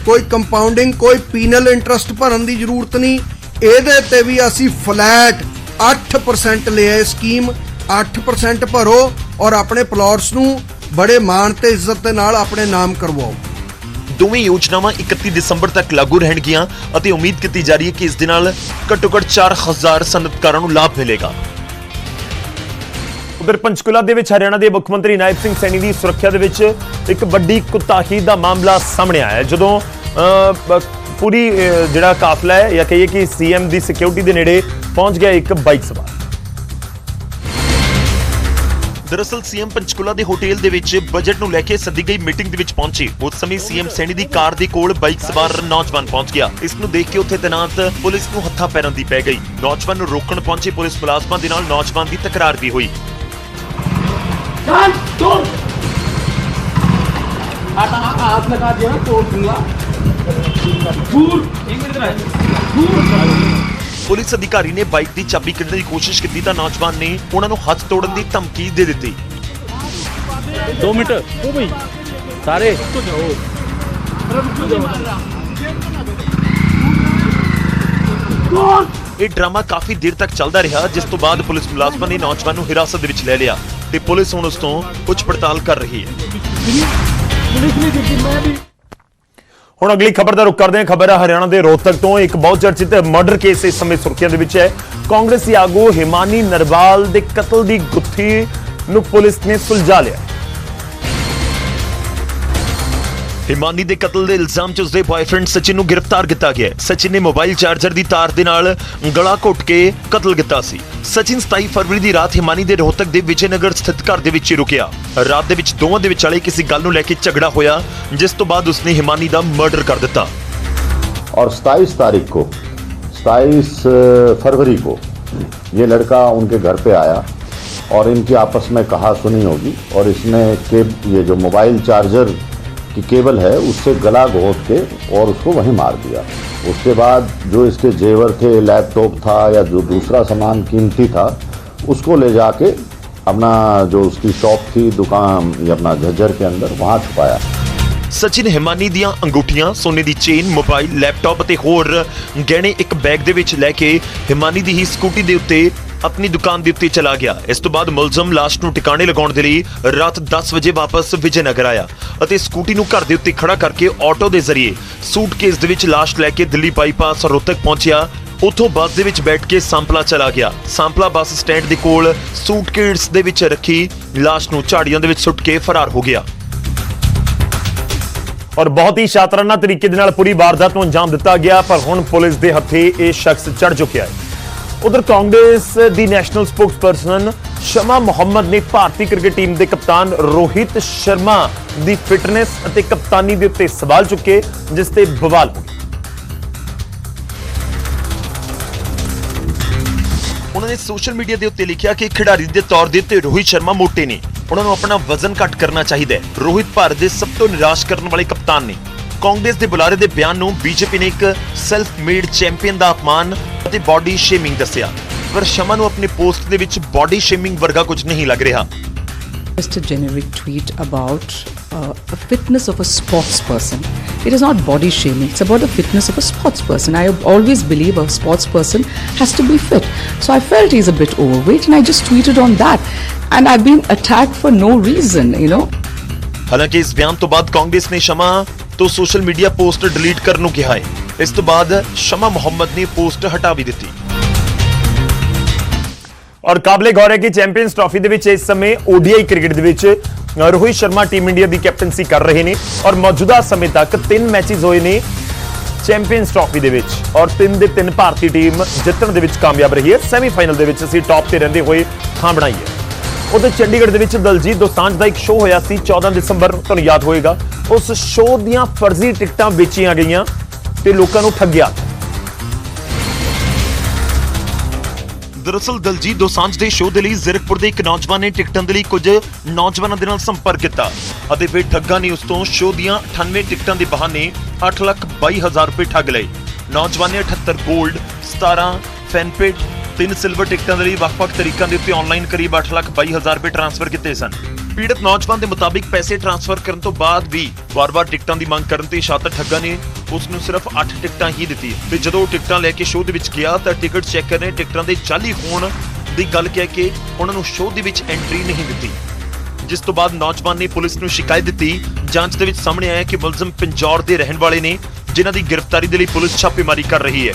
ਕੋਈ ਕੰਪਾਊਂਡਿੰਗ, ਕੋਈ ਪੀਨਲ ਇੰਟਰਸਟ ਭਰਨ ਦੀ ਜ਼ਰੂਰਤ ਨਹੀਂ। ਇਹਦੇ ਤੇ ਵੀ ਅਸੀਂ ਫਲੈਟ 8% ਲਿਆ ਸਕੀਮ 8% ਭਰੋ ਔਰ ਆਪਣੇ ਪਲਾਟਸ ਨੂੰ ਬੜੇ ਮਾਣ ਤੇ ਇੱਜ਼ਤ ਦੇ ਨਾਲ ਆਪਣੇ ਨਾਮ ਕਰਵਾਓ। ਦੋਵੇਂ ਯੋਜਨਾਵਾਂ 31 ਦਸੰਬਰ ਤੱਕ ਲਾਗੂ ਰਹਿਣਗੀਆਂ ਅਤੇ ਉਮੀਦ ਕੀਤੀ ਜਾ ਰਹੀ ਹੈ ਕਿ ਇਸ ਦੇ ਨਾਲ ਘੱਟੋ-ਘੱਟ 4000 ਸਨਅਤਕਾਰਾਂ ਨੂੰ ਲਾਭ ਮਿਲੇਗਾ। ਉਧਰ ਪੰਚਕੁਲਾ ਦੇ ਵਿੱਚ ਹਰਿਆਣਾ ਦੇ ਮੁੱਖ ਮੰਤਰੀ ਨਾਇਬ ਸਿੰਘ ਸੈਣੀ ਦੀ ਸੁਰੱਖਿਆ ਦੇ ਵਿੱਚ ਇੱਕ ਵੱਡੀ ਕੁਤਾਹੀ ਦਾ ਮਾਮਲਾ ਸਾਹਮਣੇ ਆਇਆ। ਜਦੋਂ ਪੂਰੀ ਜਿਹੜਾ ਕਾਫਲਾ ਹੈ ਜਾਂ ਕਹੀਏ ਕਿ ਸੀਐਮ ਦੀ ਸਿਕਿਉਰਿਟੀ ਦੇ ਨੇੜੇ ਪਹੁੰਚ ਗਿਆ ਇੱਕ ਬਾਈਕ ਸਵਾਰ। ਦਰਅਸਲ ਸੀਐਮ ਪੰਚਕੁਲਾ ਦੇ ਹੋਟਲ ਦੇ ਵਿੱਚ ਬਜਟ ਨੂੰ ਲੈ ਕੇ ਸੱਦੀ ਗਈ ਮੀਟਿੰਗ ਦੇ ਵਿੱਚ ਪਹੁੰਚੇ। ਉਸ ਸਮੇਂ ਸੀਐਮ ਸੈਣੀ ਦੀ ਕਾਰ ਦੇ ਕੋਲ ਬਾਈਕ ਸਵਾਰ ਨੌਜਵਾਨ ਪਹੁੰਚ ਗਿਆ। ਇਸ ਨੂੰ ਦੇਖ ਕੇ ਉੱਥੇ ਤੈਨਾਤ ਪੁਲਿਸ ਨੂੰ ਹੱਥਾਂ ਪੈਰਾਂ ਦੀ ਪੈ ਗਈ। ਨੌਜਵਾਨ ਨੂੰ ਰੋਕਣ ਪਹੁੰਚੇ ਪੁਲਿਸ ਮੁਲਾਜ਼ਮਾਂ ਦੇ ਨਾਲ ਨੌਜਵਾਨ ਦੀ ਤਕਰਾਰ ਵੀ ਹੋਈ। ਪੁਲਿਸ ਅਧਿਕਾਰੀ ਨੇ ਬਾਈਕ ਦੀ ਚਾਬੀ ਕੱਢਣ ਦੀ ਕੋਸ਼ਿਸ਼ ਕੀਤੀ ਤਾਂ ਨੌਜਵਾਨ ਨੇ ਉਹਨਾਂ ਨੂੰ ਹੱਥ ਤੋੜਨ ਦੀ ਧਮਕੀ ਦੇ ਦਿੱਤੀ। 2 ਮਿੰਟ ਉਹ ਬਈ ਸਾਰੇ। ਇਹ ਡਰਾਮਾ ਕਾਫੀ ਦੇਰ ਤੱਕ ਚੱਲਦਾ ਰਿਹਾ ਜਿਸ ਤੋਂ ਬਾਅਦ ਪੁਲਿਸ ਮੁਲਾਜ਼ਮਾਂ ਨੇ ਨੌਜਵਾਨ ਨੂੰ ਹਿਰਾਸਤ ਦੇ ਵਿੱਚ ਲੈ ਲਿਆ ਤੇ ਪੁਲਿਸ ਹੁਣ ਉਸ ਤੋਂ ਪੁੱਛ ਪੜਤਾਲ ਕਰ ਰਹੀ ਹੈ। ਹੁਣ ਅਗਲੀ ਖਬਰ ਦਾ ਰੁਖ ਕਰਦੇ ਹਾਂ। ਖਬਰ ਹੈ ਹਰਿਆਣਾ ਦੇ ਰੋਹਤਕ ਤੋਂ। ਇੱਕ ਬਹੁਤ ਚਰਚਿਤ ਮਰਡਰ ਕੇਸ ਇਸ ਸਮੇਂ ਸੁਰਖੀਆਂ ਦੇ ਵਿੱਚ ਹੈ। ਕਾਂਗਰਸੀ ਆਗੂ ਹਿਮਾਨੀ ਨਰਵਾਲ ਦੇ ਕਤਲ ਦੀ ਗੁੱਥੀ ਨੂੰ ਪੁਲਿਸ ਨੇ ਸੁਲਝਾ ਲਿਆ। ਹਿਮਾਨੀ ਦੇ ਕਤਲ ਦੇ ਇਲਜ਼ਾਮ 'ਚ ਉਸਦੇ ਬॉयਫ੍ਰੈਂਡ ਸਚਿਨ ਨੂੰ ਗ੍ਰਿਫਤਾਰ ਕੀਤਾ ਗਿਆ ਹੈ। ਸਚਿਨ ਨੇ ਮੋਬਾਈਲ ਚਾਰਜਰ ਦੀ ਤਾਰ ਦੇ ਨਾਲ ਗਲਾ ਘੁੱਟ ਕੇ ਕਤਲ ਕੀਤਾ ਸੀ। ਸਚਿਨ 27 ਫਰਵਰੀ ਦੀ ਰਾਤ ਹਿਮਾਨੀ ਦੇ ਰੋਹਤਕ ਦੇ ਵਿਜੇਨਗਰ ਸਥਿਤ ਘਰ ਦੇ ਵਿੱਚ ਹੀ ਰੁਕਿਆ। ਰਾਤ ਦੇ ਵਿੱਚ ਦੋਵਾਂ ਦੇ ਵਿਚਾਲੇ ਕਿਸੇ ਗੱਲ ਨੂੰ ਲੈ ਕੇ ਝਗੜਾ ਹੋਇਆ, ਜਿਸ ਤੋਂ ਬਾਅਦ ਉਸਨੇ ਹਿਮਾਨੀ ਦਾ ਮਰਡਰ ਕਰ ਦਿੱਤਾ। और 27 तारीख को 27 फरवरी को ये लड़का उनके घर पे आया और इनकी आपस में कहा सुनी होगी और इसने के ये जो मोबाइल चार्जर की केबल है उससे गला घोट के और उसको वहीं मार दिया उसके बाद जो इसके जेवर थे लैपटॉप था या जो दूसरा सामान कीमती था उसको ले जाके अपना जो उसकी शॉप थी दुकान या अपना झज्जर के अंदर वहाँ छुपाया ਸਚਿਨ ਹਿਮਾਨੀ ਦੀਆਂ ਅੰਗੂਠੀਆਂ ਸੋਨੇ ਦੀ ਚੇਨ ਮੋਬਾਈਲ ਲੈਪਟਾਪ ਅਤੇ ਹੋਰ ਗਹਿਣੇ ਇੱਕ ਬੈਗ ਦੇ ਵਿੱਚ ਲੈ ਕੇ ਹਿਮਾਨੀ ਦੀ ਹੀ ਸਕੂਟੀ ਦੇ ਉੱਤੇ ਆਪਣੀ ਦੁਕਾਨ ਦੇ ਉੱਤੇ ਚਲਾ ਗਿਆ। ਇਸ ਤੋਂ ਬਾਅਦ ਮੁਲਜ਼ਮ ਲਾਸ਼ ਨੂੰ ਟਿਕਾਣੇ ਲਗਾਉਣ ਦੇ ਲਈ ਰਾਤ 10 ਵਜੇ ਵਾਪਸ ਵਿਜੇਨਗਰ ਆਇਆ ਅਤੇ ਸਕੂਟੀ ਨੂੰ ਘਰ ਦੇ ਉੱਤੇ ਖੜਾ ਕਰਕੇ ਆਟੋ ਦੇ ਜ਼ਰੀਏ ਸੂਟਕੇਸ ਦੇ ਵਿੱਚ ਲਾਸ਼ ਲੈ ਕੇ ਦਿੱਲੀ ਬਾਈਪਾਸ ਰੋਹਤਕ ਪਹੁੰਚਿਆ। ਉੱਥੋਂ ਬੱਸ ਦੇ ਵਿੱਚ ਬੈਠ ਕੇ ਸੰਪਲਾ ਚਲਾ ਗਿਆ। ਸੰਪਲਾ ਬੱਸ ਸਟੈਂਡ ਦੇ ਕੋਲ ਸੂਟਕੇਸ ਦੇ ਵਿੱਚ ਰੱਖੀ ਲਾਸ਼ ਨੂੰ ਝਾੜੀਆਂ ਦੇ ਵਿੱਚ ਸੁੱਟ ਕੇ ਫਰਾਰ ਹੋ ਗਿਆ। ਔਰ ਬਹੁਤ ਹੀ ਸ਼ਾਤਰਾਨਾ ਤਰੀਕੇ ਦੇ ਨਾਲ ਪੂਰੀ ਵਾਰਦਾਤ ਨੂੰ ਅੰਜਾਮ ਦਿੱਤਾ ਗਿਆ, ਪਰ ਹੁਣ ਪੁਲਿਸ ਦੇ ਹੱਥੇ ਇਹ ਸ਼ਖਸ ਚੜ ਚੁੱਕਿਆ ਹੈ। ਉਧਰ ਕਾਂਗਰਸ ਦੀ ਨੈਸ਼ਨਲ ਸਪੋਕਸਪਰਸਨ ਸ਼ਮਾ ਮੁਹੰਮਦ ਨੇ ਭਾਰਤੀ ਕ੍ਰਿਕਟ ਟੀਮ ਦੇ ਕਪਤਾਨ ਰੋਹਿਤ ਸ਼ਰਮਾ ਦੀ ਫਿਟਨੈਸ ਅਤੇ ਕਪਤਾਨੀ ਦੇ ਉੱਤੇ ਸਵਾਲ ਚੁੱਕੇ, ਜਿਸ ਤੇ ਬਵਾਲ ਹੋ ਉਹਨਾਂ ਨੇ ਸੋਸ਼ਲ ਮੀਡੀਆ ਦੇ ਉੱਤੇ ਲਿਖਿਆ ਕਿ ਖਿਡਾਰੀ ਦੇ ਤੌਰ ਦੇ ਉੱਤੇ ਰੋਹਿਤ ਸ਼ਰਮਾ ਮੋਟੇ ਨੇ। ਉਹਨਾਂ ਨੂੰ ਆਪਣਾ ਵਜ਼ਨ ਘੱਟ ਕਰਨਾ ਚਾਹੀਦਾ ਹੈ। ਰੋਹਿਤ ਭਾਰਤ ਦੇ ਸਭ ਤੋਂ ਨਿਰਾਸ਼ ਕਰਨ ਵਾਲੇ ਕਪਤਾਨ ਨੇ। ਕਾਂਗਰਸ ਦੇ ਬੁਲਾਰੇ ਦੇ ਬਿਆਨ ਨੂੰ ਬੀਜੇਪੀ ਨੇ ਇੱਕ ਸੈਲਫ ਮੇਡ ਚੈਂਪੀਅਨ ਦਾ ਅਪਮਾਨ ਅਤੇ ਬਾਡੀ ਸ਼ੇਮਿੰਗ ਦੱਸਿਆ ਪਰ ਸ਼ਮਾ ਨੂੰ ਆਪਣੀ ਪੋਸਟ ਦੇ ਵਿੱਚ ਬਾਡੀ ਸ਼ੇਮਿੰਗ ਵਰਗਾ ਕੁਝ ਨਹੀਂ ਲੱਗ ਰਿਹਾ just a generic tweet about uh, the fitness of a sports person. It is not body shaming, it's about the fitness of a sports person. I always believe a sports person has to be fit. So I felt he's a bit overweight and I just tweeted on that. And I've been attacked for no reason, you know. ਹਾਲਾਂਕਿ ਇਸ ਬਿਆਨ ਤੋਂ ਬਾਅਦ ਕਾਂਗਰਸ ਨੇ ਸ਼ਮਾ ਤੋਂ ਸੋਸ਼ਲ ਮੀਡੀਆ ਪੋਸਟ ਡਿਲੀਟ ਕਰਨ ਨੂੰ ਕਿਹਾ ਹੈ। ਇਸ ਤੋਂ ਬਾਅਦ ਸ਼ਮਾ ਮੁਹੰਮਦ ਨੇ ਪੋਸਟ ਹਟਾ ਵੀ ਦਿੱਤੀ। ਔਰ ਕਾਬਲੇ ਗੌਰ ਹੈ ਕਿ ਚੈਂਪੀਅਨਸ ਟਰਾਫੀ ਦੇ ਵਿੱਚ ਇਸ ਸਮੇਂ ODI ਕ੍ਰਿਕਟ ਦੇ ਵਿੱਚ ਰੋਹਿਤ ਸ਼ਰਮਾ ਟੀਮ ਇੰਡੀਆ ਦੀ ਕੈਪਟਨਸੀ ਕਰ ਰਹੇ ਨੇ ਔਰ ਮੌਜੂਦਾ ਸਮੇਂ ਤੱਕ ਤਿੰਨ ਮੈਚਸ ਹੋਏ ਨੇ ਚੈਂਪੀਅਨਸ ਟਰਾਫੀ ਦੇ ਵਿੱਚ ਔਰ ਤਿੰਨ ਦੇ ਤਿੰਨ ਭਾਰਤੀ ਟੀਮ ਜਿੱਤਣ ਦੇ ਵਿੱਚ ਕਾਮਯਾਬ ਰਹੀ ਹੈ। ਸੈਮੀਫਾਈਨਲ ਦੇ ਵਿੱਚ ਅਸੀਂ ਟੌਪ ਤੇ ਰਹਿੰਦੇ ਹੋਏ ਥਾਂ ਬਣਾਈ ਹੈ। ਉਧਰ ਚੰਡੀਗੜ੍ਹ ਦੇ ਵਿੱਚ ਦਲਜੀਤ ਦੋਸਾਂਝ ਦਾ ਇੱਕ ਸ਼ੋਅ ਹੋਇਆ ਸੀ 14 ਦਸੰਬਰ ਨੂੰ ਤੁਹਾਨੂੰ ਯਾਦ ਹੋਏਗਾ। ਉਸ ਸ਼ੋਅ ਦੀਆਂ ਫਰਜ਼ੀ ਟਿਕਟਾਂ ਵੇਚੀਆਂ ਗਈਆਂ ਤੇ ਲੋਕਾਂ ਨੂੰ ਠੱਗਿਆ। ਦਰਅਸਲ ਦਲਜੀਤ ਦੋਸਾਂਝ ਦੇ ਸ਼ੋਅ ਦੇ ਲਈ ਜ਼ੀਰਕਪੁਰ ਦੇ ਇੱਕ ਨੌਜਵਾਨ ਨੇ ਟਿਕਟਾਂ ਦੇ ਲਈ ਕੁਝ ਨੌਜਵਾਨਾਂ ਦੇ ਨਾਲ ਸੰਪਰਕ ਕੀਤਾ ਅਤੇ ਫਿਰ ਠੱਗਾਂ ਨੇ ਉਸ ਤੋਂ ਸ਼ੋਅ ਦੀਆਂ 98 ਟਿਕਟਾਂ ਦੇ ਬਹਾਨੇ 8 ਲੱਖ 22 ਹਜ਼ਾਰ ਰੁਪਏ ਠੱਗ ਲਏ। ਨੌਜਵਾਨ ਨੇ 78 골ਡ 17 ਫੈਨਪੇਡ ਤਿੰਨ ਸਿਲਵਰ ਟਿਕਟਾਂ ਦੇ ਲਈ ਵੱਖ-ਵੱਖ ਤਰੀਕਾਂ ਦੇ ਉੱਤੇ ਆਨਲਾਈਨ ਕਰੀਬ 8 ਲੱਖ 22 ਹਜ਼ਾਰ ਰੁਪਏ ਟ੍ਰਾਂਸਫਰ ਕੀਤੇ ਸਨ। ਪੀੜਤ ਨੌਜਵਾਨ ਦੇ ਮੁਤਾਬਿਕ ਪੈਸੇ ਟ੍ਰਾਂਸਫਰ ਕਰਨ ਤੋਂ ਬਾਅਦ ਵੀ ਵਾਰ-ਵਾਰ ਟਿਕਟਾਂ ਦੀ ਮੰਗ ਕਰਨ ਤੇ ਸ਼ਾਤਰ ਠੱਗਾਂ ਨੇ ਉਸ ਨੂੰ ਸਿਰਫ 8 ਟਿਕਟਾਂ ਹੀ ਦਿੱਤੀ ਤੇ ਜਦੋਂ ਉਹ ਟਿਕਟਾਂ ਲੈ ਕੇ ਸ਼ੋਅ ਦੇ ਵਿੱਚ ਗਿਆ ਤਾਂ ਟਿਕਟ ਚੈਕਰ ਨੇ ਟਿਕਟਾਂ ਦੇ ਜਾਲੀ ਹੋਣ ਦੀ ਗੱਲ ਕਹਿ ਕੇ ਉਹਨਾਂ ਨੂੰ ਸ਼ੋਅ ਦੇ ਵਿੱਚ ਐਂਟਰੀ ਨਹੀਂ ਦਿੱਤੀ। ਜਿਸ ਤੋਂ ਬਾਅਦ ਨੌਜਵਾਨ ਨੇ ਪੁਲਿਸ ਨੂੰ ਸ਼ਿਕਾਇਤ ਦਿੱਤੀ। ਜਾਂਚ ਦੇ ਵਿੱਚ ਸਾਹਮਣੇ ਆਇਆ ਕਿ ਮੁਲਜ਼ਮ ਪਿੰਜੌਰ ਦੇ ਰਹਿਣ ਵਾਲੇ ਨੇ, ਜਿਨ੍ਹਾਂ ਦੀ ਗ੍ਰਿਫਤਾਰੀ ਦੇ ਲਈ ਪੁਲਿਸ ਛਾਪੇਮਾਰੀ ਕਰ ਰਹੀ ਹੈ।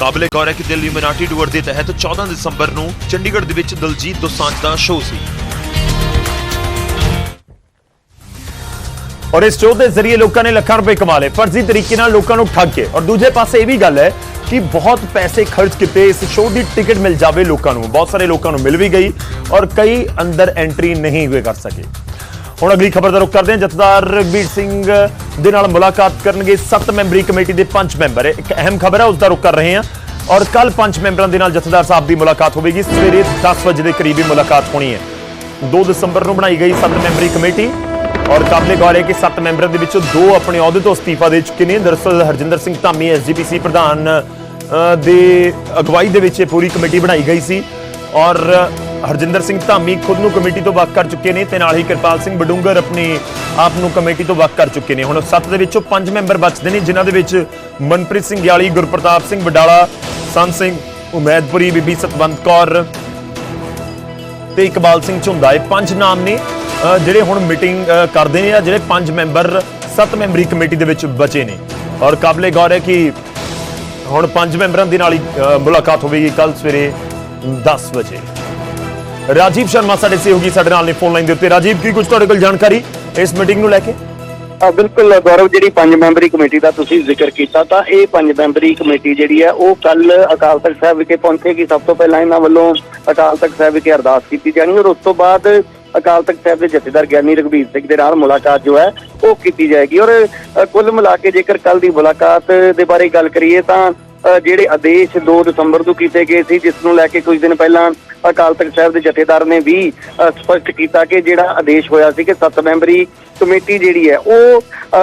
ਕਾਬਲੇ ਗੌਰ ਹੈ ਕਿ ਦਿੱਲੀ ਯੂਮਨਾਟੀ ਟੂਰ ਦੇ ਤਹਿਤ 14 ਦਸੰਬਰ ਨੂੰ ਚੰਡੀਗੜ੍ਹ ਦੇ ਵਿੱਚ ਦਲਜੀਤ ਦੋਸਾਂਝ ਦਾ ਸ਼ੋਅ ਸੀ। ਔਰ ਇਸ ਸ਼ੋਅ ਦੇ ਜ਼ਰੀਏ ਲੋਕਾਂ ਨੇ ਲੱਖਾਂ ਰੁਪਏ ਕਮਾ ਲਏ। ਫਰਜ਼ੀ ਤਰੀਕੇ ਨਾਲ ਲੋਕਾਂ ਨੂੰ ਠੱਗ ਕੇ ਔਰ ਦੂਜੇ ਪਾਸੇ ਇਹ ਵੀ ਗੱਲ ਹੈ ਕਿ ਬਹੁਤ ਪੈਸੇ ਖਰਚ ਕੀਤੇ ਇਸ ਸ਼ੋਅ ਦੀ ਟਿਕਟ ਮਿਲ ਜਾਵੇ ਲੋਕਾਂ ਨੂੰ। ਬਹੁਤ ਸਾਰੇ ਲੋਕਾਂ ਨੂੰ ਮਿਲ ਵੀ ਗਈ ਔਰ ਕਈ ਅੰਦਰ ਐਂਟਰੀ ਨਹੀਂ ਹੋਏ ਕਰ ਸਕੇ। ਹੁਣ ਅਗਲੀ ਖਬਰ ਦਾ ਰੁਖ ਕਰਦੇ ਹਾਂ। ਜਥੇਦਾਰ ਰਘਬੀਰ ਸਿੰਘ ਦੇ ਨਾਲ ਮੁਲਾਕਾਤ ਕਰਨਗੇ 7 ਮੈਂਬਰੀ ਕਮੇਟੀ ਦੇ ਪੰਜ ਮੈਂਬਰ। ਇੱਕ ਅਹਿਮ ਖਬਰ ਹੈ, ਉਸ ਦਾ ਰੁਖ ਕਰ ਰਹੇ ਹਾਂ। ਔਰ ਕੱਲ ਪੰਜ ਮੈਂਬਰਾਂ ਦੇ ਨਾਲ ਜਥੇਦਾਰ ਸਾਹਿਬ ਦੀ ਮੁਲਾਕਾਤ ਹੋਵੇਗੀ। ਸਵੇਰੇ 10 ਵਜੇ ਦੇ ਕਰੀਬ ਹੀ ਮੁਲਾਕਾਤ ਹੋਣੀ ਹੈ। 2 ਦਸੰਬਰ ਨੂੰ ਬਣਾਈ ਗਈ 7 ਮੈਂਬਰੀ ਕਮੇਟੀ। ਔਰ ਕਾਬਲੇ ਗੌਰ ਹੈ ਕਿ 7 ਮੈਂਬਰਾਂ ਦੇ ਵਿੱਚੋਂ ਦੋ ਆਪਣੇ ਅਹੁਦੇ ਤੋਂ ਅਸਤੀਫਾ ਦੇ ਚੁੱਕੇ ਨੇ। ਦਰਅਸਲ ਹਰਜਿੰਦਰ ਸਿੰਘ ਧਾਮੀ ਐਸਜੀਪੀਸੀ ਪ੍ਰਧਾਨ ਦੇ ਅਗਵਾਈ ਦੇ ਵਿੱਚ ਇਹ ਪੂਰੀ ਕਮੇਟੀ ਬਣਾਈ ਗਈ ਸੀ। ਔਰ ਹਰਜਿੰਦਰ ਸਿੰਘ ਧਾਮੀ ਖੁਦ ਨੂੰ ਕਮੇਟੀ ਤੋਂ ਵੱਖ ਕਰ ਚੁੱਕੇ ਨੇ ਤੇ ਨਾਲ ਹੀ ਕਿਰਪਾਲ ਸਿੰਘ ਬਡੂੰਗਰ ਆਪਣੇ ਆਪ ਨੂੰ ਕਮੇਟੀ ਤੋਂ ਵੱਖ ਕਰ ਚੁੱਕੇ ਨੇ। ਹੁਣ ਸੱਤ ਦੇ ਵਿੱਚੋਂ ਪੰਜ ਮੈਂਬਰ ਬਚਦੇ ਨੇ, ਜਿਨ੍ਹਾਂ ਦੇ ਵਿੱਚ ਮਨਪ੍ਰੀਤ ਸਿੰਘ ਗਿਆਲੀ, ਗੁਰਪ੍ਰਤਾਪ ਸਿੰਘ ਵਡਾਲਾ, ਸੰਤ ਸਿੰਘ ਉਮੈਦਪੁਰੀ, ਬੀਬੀ ਸਤਵੰਤ ਕੌਰ ਤੇ ਇਕਬਾਲ ਸਿੰਘ ਝੁੰਦਾ। ਇਹ ਪੰਜ ਨਾਮ ਨੇ ਜਿਹੜੇ ਹੁਣ ਮੀਟਿੰਗ ਕਰਦੇ ਨੇ ਆ ਜਿਹੜੇ ਪੰਜ ਮੈਂਬਰ, ਸੱਤ ਮੈਂਬਰੀ ਕਮੇਟੀ ਦੇ ਵਿੱਚ ਬਚੇ ਨੇ। ਔਰ ਕਾਬਲੇ ਗੌਰ ਹੈ ਕਿ ਹੁਣ ਪੰਜ ਮੈਂਬਰਾਂ ਦੇ ਨਾਲ ਹੀ ਮੁਲਾਕਾਤ ਹੋਵੇਗੀ ਕੱਲ ਸਵੇਰੇ 10 ਵਜੇ। ਰਾਜੀਵ ਸ਼ਰਮਾ ਸਾਡੇ ਸਹਿਯੋਗੀ ਸਾਡੇ ਨਾਲ ਨੇ ਫੋਨ ਲਾਈਨ ਦੇ ਉੱਤੇ। ਰਾਜੀਵ, ਕੀ ਕੁਝ ਤੁਹਾਡੇ ਕੋਲ ਜਾਣਕਾਰੀ ਇਸ ਮੀਟਿੰਗ ਨੂੰ ਲੈ ਕੇ? ਬਿਲਕੁਲ ਗੌਰਵ, ਜਿਹੜੀ ਪੰਜ ਮੈਂਬਰੀ ਕਮੇਟੀ ਦਾ ਤੁਸੀਂ ਜ਼ਿਕਰ ਕੀਤਾ ਤਾਂ ਇਹ ਪੰਜ ਮੈਂਬਰੀ ਕਮੇਟੀ ਜਿਹੜੀ ਹੈ, ਉਹ ਕੱਲ ਅਕਾਲ ਤਖਤ ਸਾਹਿਬ ਵਿਖੇ ਪਹੁੰਚੇਗੀ ਸਭ ਤੋਂ ਪਹਿਲਾਂ ਇਹਨਾਂ ਵੱਲੋਂ ਅਕਾਲ ਤਖਤ ਸਾਹਿਬ ਵਿਖੇ ਅਰਦਾਸ ਕੀਤੀ ਜਾਣੀ ਔਰ ਉਸ ਤੋਂ ਬਾਅਦ ਅਕਾਲ ਤਖਤ ਸਾਹਿਬ ਦੇ ਜਥੇਦਾਰ ਗਿਆਨੀ ਰਘਬੀਰ ਸਿੰਘ ਦੇ ਨਾਲ ਮੁਲਾਕਾਤ ਜੋ ਹੈ, ਉਹ ਕੀਤੀ ਜਾਏਗੀ ਔਰ ਕੁੱਲ ਮਿਲਾ ਕੇ ਜੇਕਰ ਕੱਲ ਦੀ ਮੁਲਾਕਾਤ ਦੇ ਬਾਰੇ ਗੱਲ ਕਰੀਏ ਤਾਂ ਜਿਹੜੇ ਆਦੇਸ਼ 2 ਦਸੰਬਰ ਨੂੰ ਕੀਤੇ ਗਏ ਸੀ ਜਿਸ ਨੂੰ ਲੈ ਕੇ ਕੁਝ ਦਿਨ ਪਹਿਲਾਂ ਅਕਾਲ ਤਖਤ ਸਾਹਿਬ ਦੇ ਜਥੇਦਾਰ ਨੇ ਵੀ ਸਪਸ਼ਟ ਕੀਤਾ ਕਿ ਜਿਹੜਾ ਆਦੇਸ਼ ਹੋਇਆ ਸੀ ਕਿ ਸੱਤ ਮੈਂਬਰੀ ਕਮੇਟੀ ਜਿਹੜੀ ਹੈ ਉਹ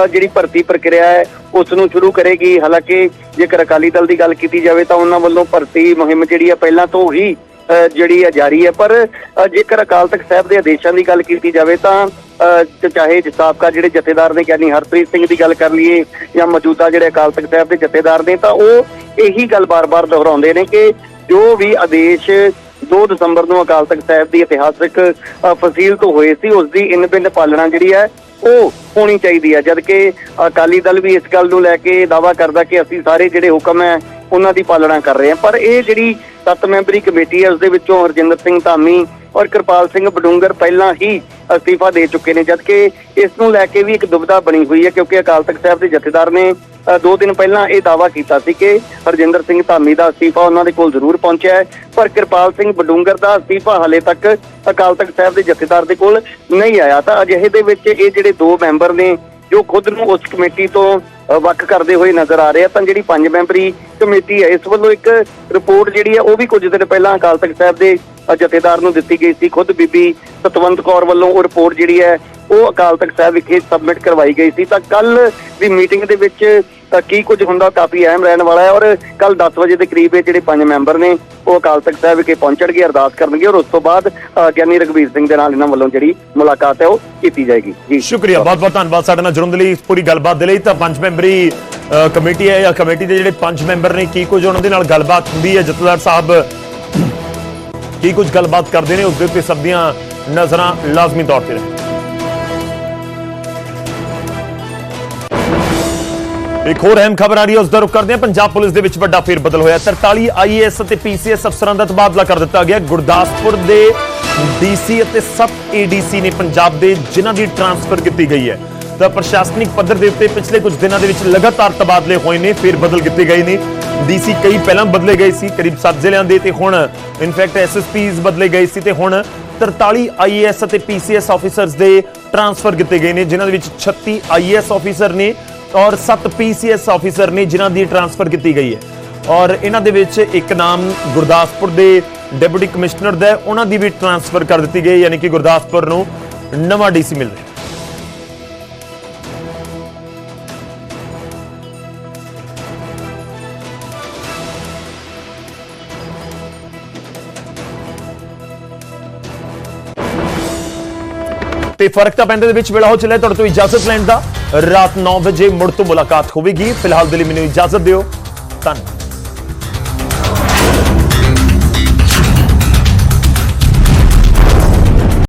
ਜਿਹੜੀ ਭਰਤੀ ਪ੍ਰਕਿਰਿਆ ਹੈ ਉਸ ਨੂੰ ਸ਼ੁਰੂ ਕਰੇਗੀ। ਹਾਲਾਂਕਿ ਜੇਕਰ ਅਕਾਲੀ ਦਲ ਦੀ ਗੱਲ ਕੀਤੀ ਜਾਵੇ ਤਾਂ ਉਹਨਾਂ ਵੱਲੋਂ ਭਰਤੀ ਮੁਹਿੰਮ ਜਿਹੜੀ ਹੈ ਪਹਿਲਾਂ ਤੋਂ ਹੀ ਅ, ਜਿਹੜੀ ਹੈ ਜਾਰੀ ਹੈ। ਪਰ ਜੇਕਰ ਅਕਾਲ ਤਖਤ ਸਾਹਿਬ ਦੇ ਆਦੇਸ਼ਾਂ ਦੀ ਗੱਲ ਕੀਤੀ ਜਾਵੇ ਤਾਂ ਚਾਹੇ ਸਾਬਕਾ ਜਿਹੜੇ ਜਥੇਦਾਰ ਨੇ ਗਿਆਨੀ ਹਰਪ੍ਰੀਤ ਸਿੰਘ ਦੀ ਗੱਲ ਕਰ ਲਈਏ ਜਾਂ ਮੌਜੂਦਾ ਜਿਹੜੇ ਅਕਾਲ ਤਖਤ ਸਾਹਿਬ ਦੇ ਜਥੇਦਾਰ ਨੇ, ਤਾਂ ਉਹ ਇਹੀ ਗੱਲ ਬਾਰ-ਬਾਰ ਦੁਹਰਾਉਂਦੇ ਨੇ ਕਿ ਜੋ ਵੀ ਆਦੇਸ਼ 2 ਦਸੰਬਰ ਨੂੰ ਅਕਾਲ ਤਖਤ ਸਾਹਿਬ ਦੀ ਇਤਿਹਾਸਕ ਫਸੀਲ ਤੋਂ ਹੋਏ ਸੀ, ਉਸ ਦੀ ਇਨ ਪਾਲਣਾ ਜਿਹੜੀ ਹੈ, ਉਹ ਹੋਣੀ ਚਾਹੀਦੀ ਹੈ। ਜਦਕਿ ਅਕਾਲੀ ਦਲ ਵੀ ਇਸ ਗੱਲ ਨੂੰ ਲੈ ਕੇ ਦਾਵਾ ਕਰਦਾ ਕਿ ਅਸੀਂ ਸਾਰੇ ਜਿਹੜੇ ਹੁਕਮ ਹੈ, ਉਹਨਾਂ ਦੀ ਪਾਲਣਾ ਕਰ ਰਹੇ ਹਾਂ। ਪਰ ਇਹ ਜਿਹੜੀ ਸੱਤ ਮੈਂਬਰੀ ਕਮੇਟੀ ਹੈ, ਉਸ ਦੇ ਵਿੱਚੋਂ ਹਰਜਿੰਦਰ ਸਿੰਘ ਧਾਮੀ ਔਰ ਕਿਰਪਾਲ ਸਿੰਘ ਬਡੂੰਗਰ ਪਹਿਲਾਂ ਹੀ ਅਸਤੀਫਾ ਦੇ ਚੁੱਕੇ ਨੇ, ਜਦਕਿ ਇਸ ਨੂੰ ਲੈ ਕੇ ਵੀ ਇੱਕ ਦੁਬਿਧਾ ਬਣੀ ਹੋਈ ਹੈ, ਕਿਉਂਕਿ ਅਕਾਲ ਤਖਤ ਸਾਹਿਬ ਦੇ ਜਥੇਦਾਰ ਨੇ ਦੋ ਦਿਨ ਪਹਿਲਾਂ ਇਹ ਦਾਵਾ ਕੀਤਾ ਸੀ ਕਿ ਹਰਜਿੰਦਰ ਸਿੰਘ ਧਾਮੀ ਦਾ ਅਸਤੀਫਾ ਉਹਨਾਂ ਦੇ ਕੋਲ ਜ਼ਰੂਰ ਪਹੁੰਚਿਆ ਹੈ, ਪਰ ਕਿਰਪਾਲ ਸਿੰਘ ਬਡੂੰਗਰ ਦਾ ਅਸਤੀਫਾ ਹਾਲੇ ਤੱਕ ਅਕਾਲ ਤਖਤ ਸਾਹਿਬ ਦੇ ਜਥੇਦਾਰ ਦੇ ਕੋਲ ਨਹੀਂ ਆਇਆ, ਤਾਂ ਅਜਿਹੇ ਦੇ ਵਿੱਚ ਇਹ ਜਿਹੜੇ ਦੋ ਮੈਂਬਰ ਨੇ ਜੋ ਖੁਦ ਨੂੰ ਉਸ ਕਮੇਟੀ ਤੋਂ ਵੱਖ ਕਰਦੇ ਹੋਏ ਨਜ਼ਰ ਆ ਰਹੇ ਆ, ਤਾਂ ਜਿਹੜੀ ਪੰਜ ਮੈਂਬਰੀ ਕਮੇਟੀ ਹੈ, ਇਸ ਵੱਲੋਂ ਇੱਕ ਰਿਪੋਰਟ ਜਿਹੜੀ ਹੈ ਉਹ ਵੀ ਕੁਝ ਦਿਨ ਪਹਿਲਾਂ ਅਕਾਲ ਤਖਤ ਸਾਹਿਬ ਦੇ ਜਥੇਦਾਰ ਨੂੰ ਦਿੱਤੀ ਗਈ ਸੀ। ਖੁਦ ਬੀਬੀ ਸਤਵੰਤ ਕੌਰ ਵੱਲੋਂ ਉਹ ਰਿਪੋਰਟ ਜਿਹੜੀ ਹੈ ਉਹ ਅਕਾਲ ਤਖਤ ਸਾਹਿਬ ਵਿਖੇ ਸਬਮਿਟ ਕਰਵਾਈ ਗਈ ਸੀ। ਤਾਂ ਕੱਲ ਦੀ ਮੀਟਿੰਗ ਦੇ ਵਿੱਚ ਅ, ਕੀ ਕੁਝ ਹੁੰਦਾ ਕਾਫੀ ਅਹਿਮ ਰਹਿਣ ਵਾਲਾ ਹੈ ਔਰ ਕੱਲ 10 ਵਜੇ ਦੇ ਕਰੀਬ ਜਿਹੜੇ ਪੰਜ ਮੈਂਬਰ ਨੇ ਉਹ ਅਕਾਲ ਤਖਤ ਸਾਹਿਬ ਵਿਖੇ ਪਹੁੰਚਣਗੇ ਅਰਦਾਸ ਕਰਨਗੇ ਔਰ ਉਸ ਤੋਂ ਬਾਅਦ ਗਿਆਨੀ ਰਘਵੀਰ ਸਿੰਘ ਦੇ ਨਾਲ ਇਹਨਾਂ ਵੱਲੋਂ ਜਿਹੜੀ ਮੁਲਾਕਾਤ ਹੈ ਉਹ ਕੀਤੀ ਜਾਏਗੀ। ਜੀ। ਸ਼ੁਕਰੀਆ ਬਹੁਤ ਬਹੁਤ ਧੰਨਵਾਦ ਸਾਡੇ ਨਾਲ ਜੁੜਨ ਦੇ ਲਈ ਇਸ ਪੂਰੀ ਗੱਲਬਾਤ ਦੇ ਲਈ। ਤਾਂ ਪੰਜ ਮੈਂਬਰੀ ਅ, ਕਮੇਟੀ ਹੈ ਜਾਂ ਕਮੇਟੀ ਦੇ ਜਿਹੜੇ ਪੰਜ ਮੈਂਬਰ ਨੇ ਕੀ ਕੁਝ ਉਹਨਾਂ ਦੇ ਨਾਲ ਗੱਲਬਾਤ ਹੁੰਦੀ ਹੈ? ਜਥੇਦਾਰ ਸਾਹਿਬ ਕੀ ਕੁਝ ਗੱਲਬਾਤ ਕਰਦੇ ਨੇ? ਉਸ ਦੇ ਉੱਤੇ ਸਭ ਦੀਆਂ ਨਜ਼ਰਾਂ ਲਾਜ਼ਮੀ ਤੌਰ ਤੇ ਰਹਿਣ। ਇੱਕ ਹੋਰ ਅਹਿਮ ਖਬਰ ਆ ਰਹੀ ਹੈ, ਉਸ ਦਾ ਰੁਖ ਕਰਦੇ ਹਾਂ। ਪੰਜਾਬ ਪੁਲਿਸ ਦੇ ਵਿੱਚ ਵੱਡਾ ਫੇਰ ਬਦਲ ਹੋਇਆ 43 ਆਈਏਐਸ ਅਤੇ ਪੀਸੀਐਸ ਅਫਸਰਾਂ ਦਾ ਤਬਾਦਲਾ ਕਰ ਦਿੱਤਾ ਗਿਆ। ਗੁਰਦਾਸਪੁਰ ਦੇ ਡੀਸੀ ਅਤੇ ਸਬ ਏਡੀਸੀ ਨੇ ਪੰਜਾਬ ਦੇ ਜਿਨ੍ਹਾਂ ਦੀ ਟਰਾਂਸਫਰ ਕੀਤੀ ਗਈ ਹੈ, ਤਾਂ ਪ੍ਰਸ਼ਾਸਨਿਕ ਪੱਧਰ ਦੇ ਉੱਤੇ ਪਿਛਲੇ ਕੁਝ ਦਿਨਾਂ ਦੇ ਵਿੱਚ ਲਗਾਤਾਰ ਤਬਾਦਲੇ ਹੋਏ ਨੇ ਫੇਰ ਬਦਲ ਕੀਤੇ ਗਏ ਨੇ। ਡੀਸੀ ਕਈ ਪਹਿਲਾਂ ਬਦਲੇ ਗਏ ਸੀ, ਕਰੀਬ 7 ਜ਼ਿਲ੍ਹਿਆਂ ਦੇ ਤੇ ਹੁਣ ਇਨਫੈਕਟ ਐਸਐਸਪੀਜ਼ ਬਦਲੇ ਗਏ ਸੀ ਤੇ ਹੁਣ 43 ਆਈਏਐਸ ਅਤੇ ਪੀਸੀਐਸ ਆਫੀਸਰਸ ਦੇ ਟਰਾਂਸਫਰ ਕੀਤੇ ਗਏ ਨੇ, ਜਿਨ੍ਹਾਂ ਦੇ ਵਿੱਚ 36 ਆਈਏਐਸ ਆਫੀਸਰ ਨੇ ਔਰ 7 ਪੀਸੀਐਸ ਆਫੀਸਰ ਨੇ ਜਿਨ੍ਹਾਂ ਦੀ ਟਰਾਂਸਫਰ ਕੀਤੀ ਗਈ ਹੈ। ਔਰ ਇਹਨਾਂ ਦੇ ਵਿੱਚ ਇੱਕ ਨਾਮ ਗੁਰਦਾਸਪੁਰ ਦੇ ਡਿਪਟੀ ਕਮਿਸ਼ਨਰ ਦਾ ਉਹਨਾਂ ਦੀ ਵੀ ਟਰਾਂਸਫਰ ਕਰ ਦਿੱਤੀ ਗਈ ਯਾਨੀ ਕਿ ਗੁਰਦਾਸਪੁਰ ਨੂੰ ਨਵਾਂ ਡੀਸੀ ਮਿਲ ਰਿਹਾ ਤੇ ਫ਼ਰਕ ਤਾਂ ਪੈਂਦੇ ਦੇ ਵਿੱਚ ਵੇਲਾ ਹੋ ਚੱਲਿਆ। ਤੁਹਾਡੇ ਤੋਂ ਇਜਾਜ਼ਤ ਲੈਣ ਦਾ ਰਾਤ 9 ਵਜੇ ਮੁੜ ਤੋਂ ਮੁਲਾਕਾਤ ਹੋਵੇਗੀ। ਫਿਲਹਾਲ ਦੇ ਲਈ ਮੈਨੂੰ ਇਜਾਜ਼ਤ ਦਿਓ। ਧੰਨਵਾਦ।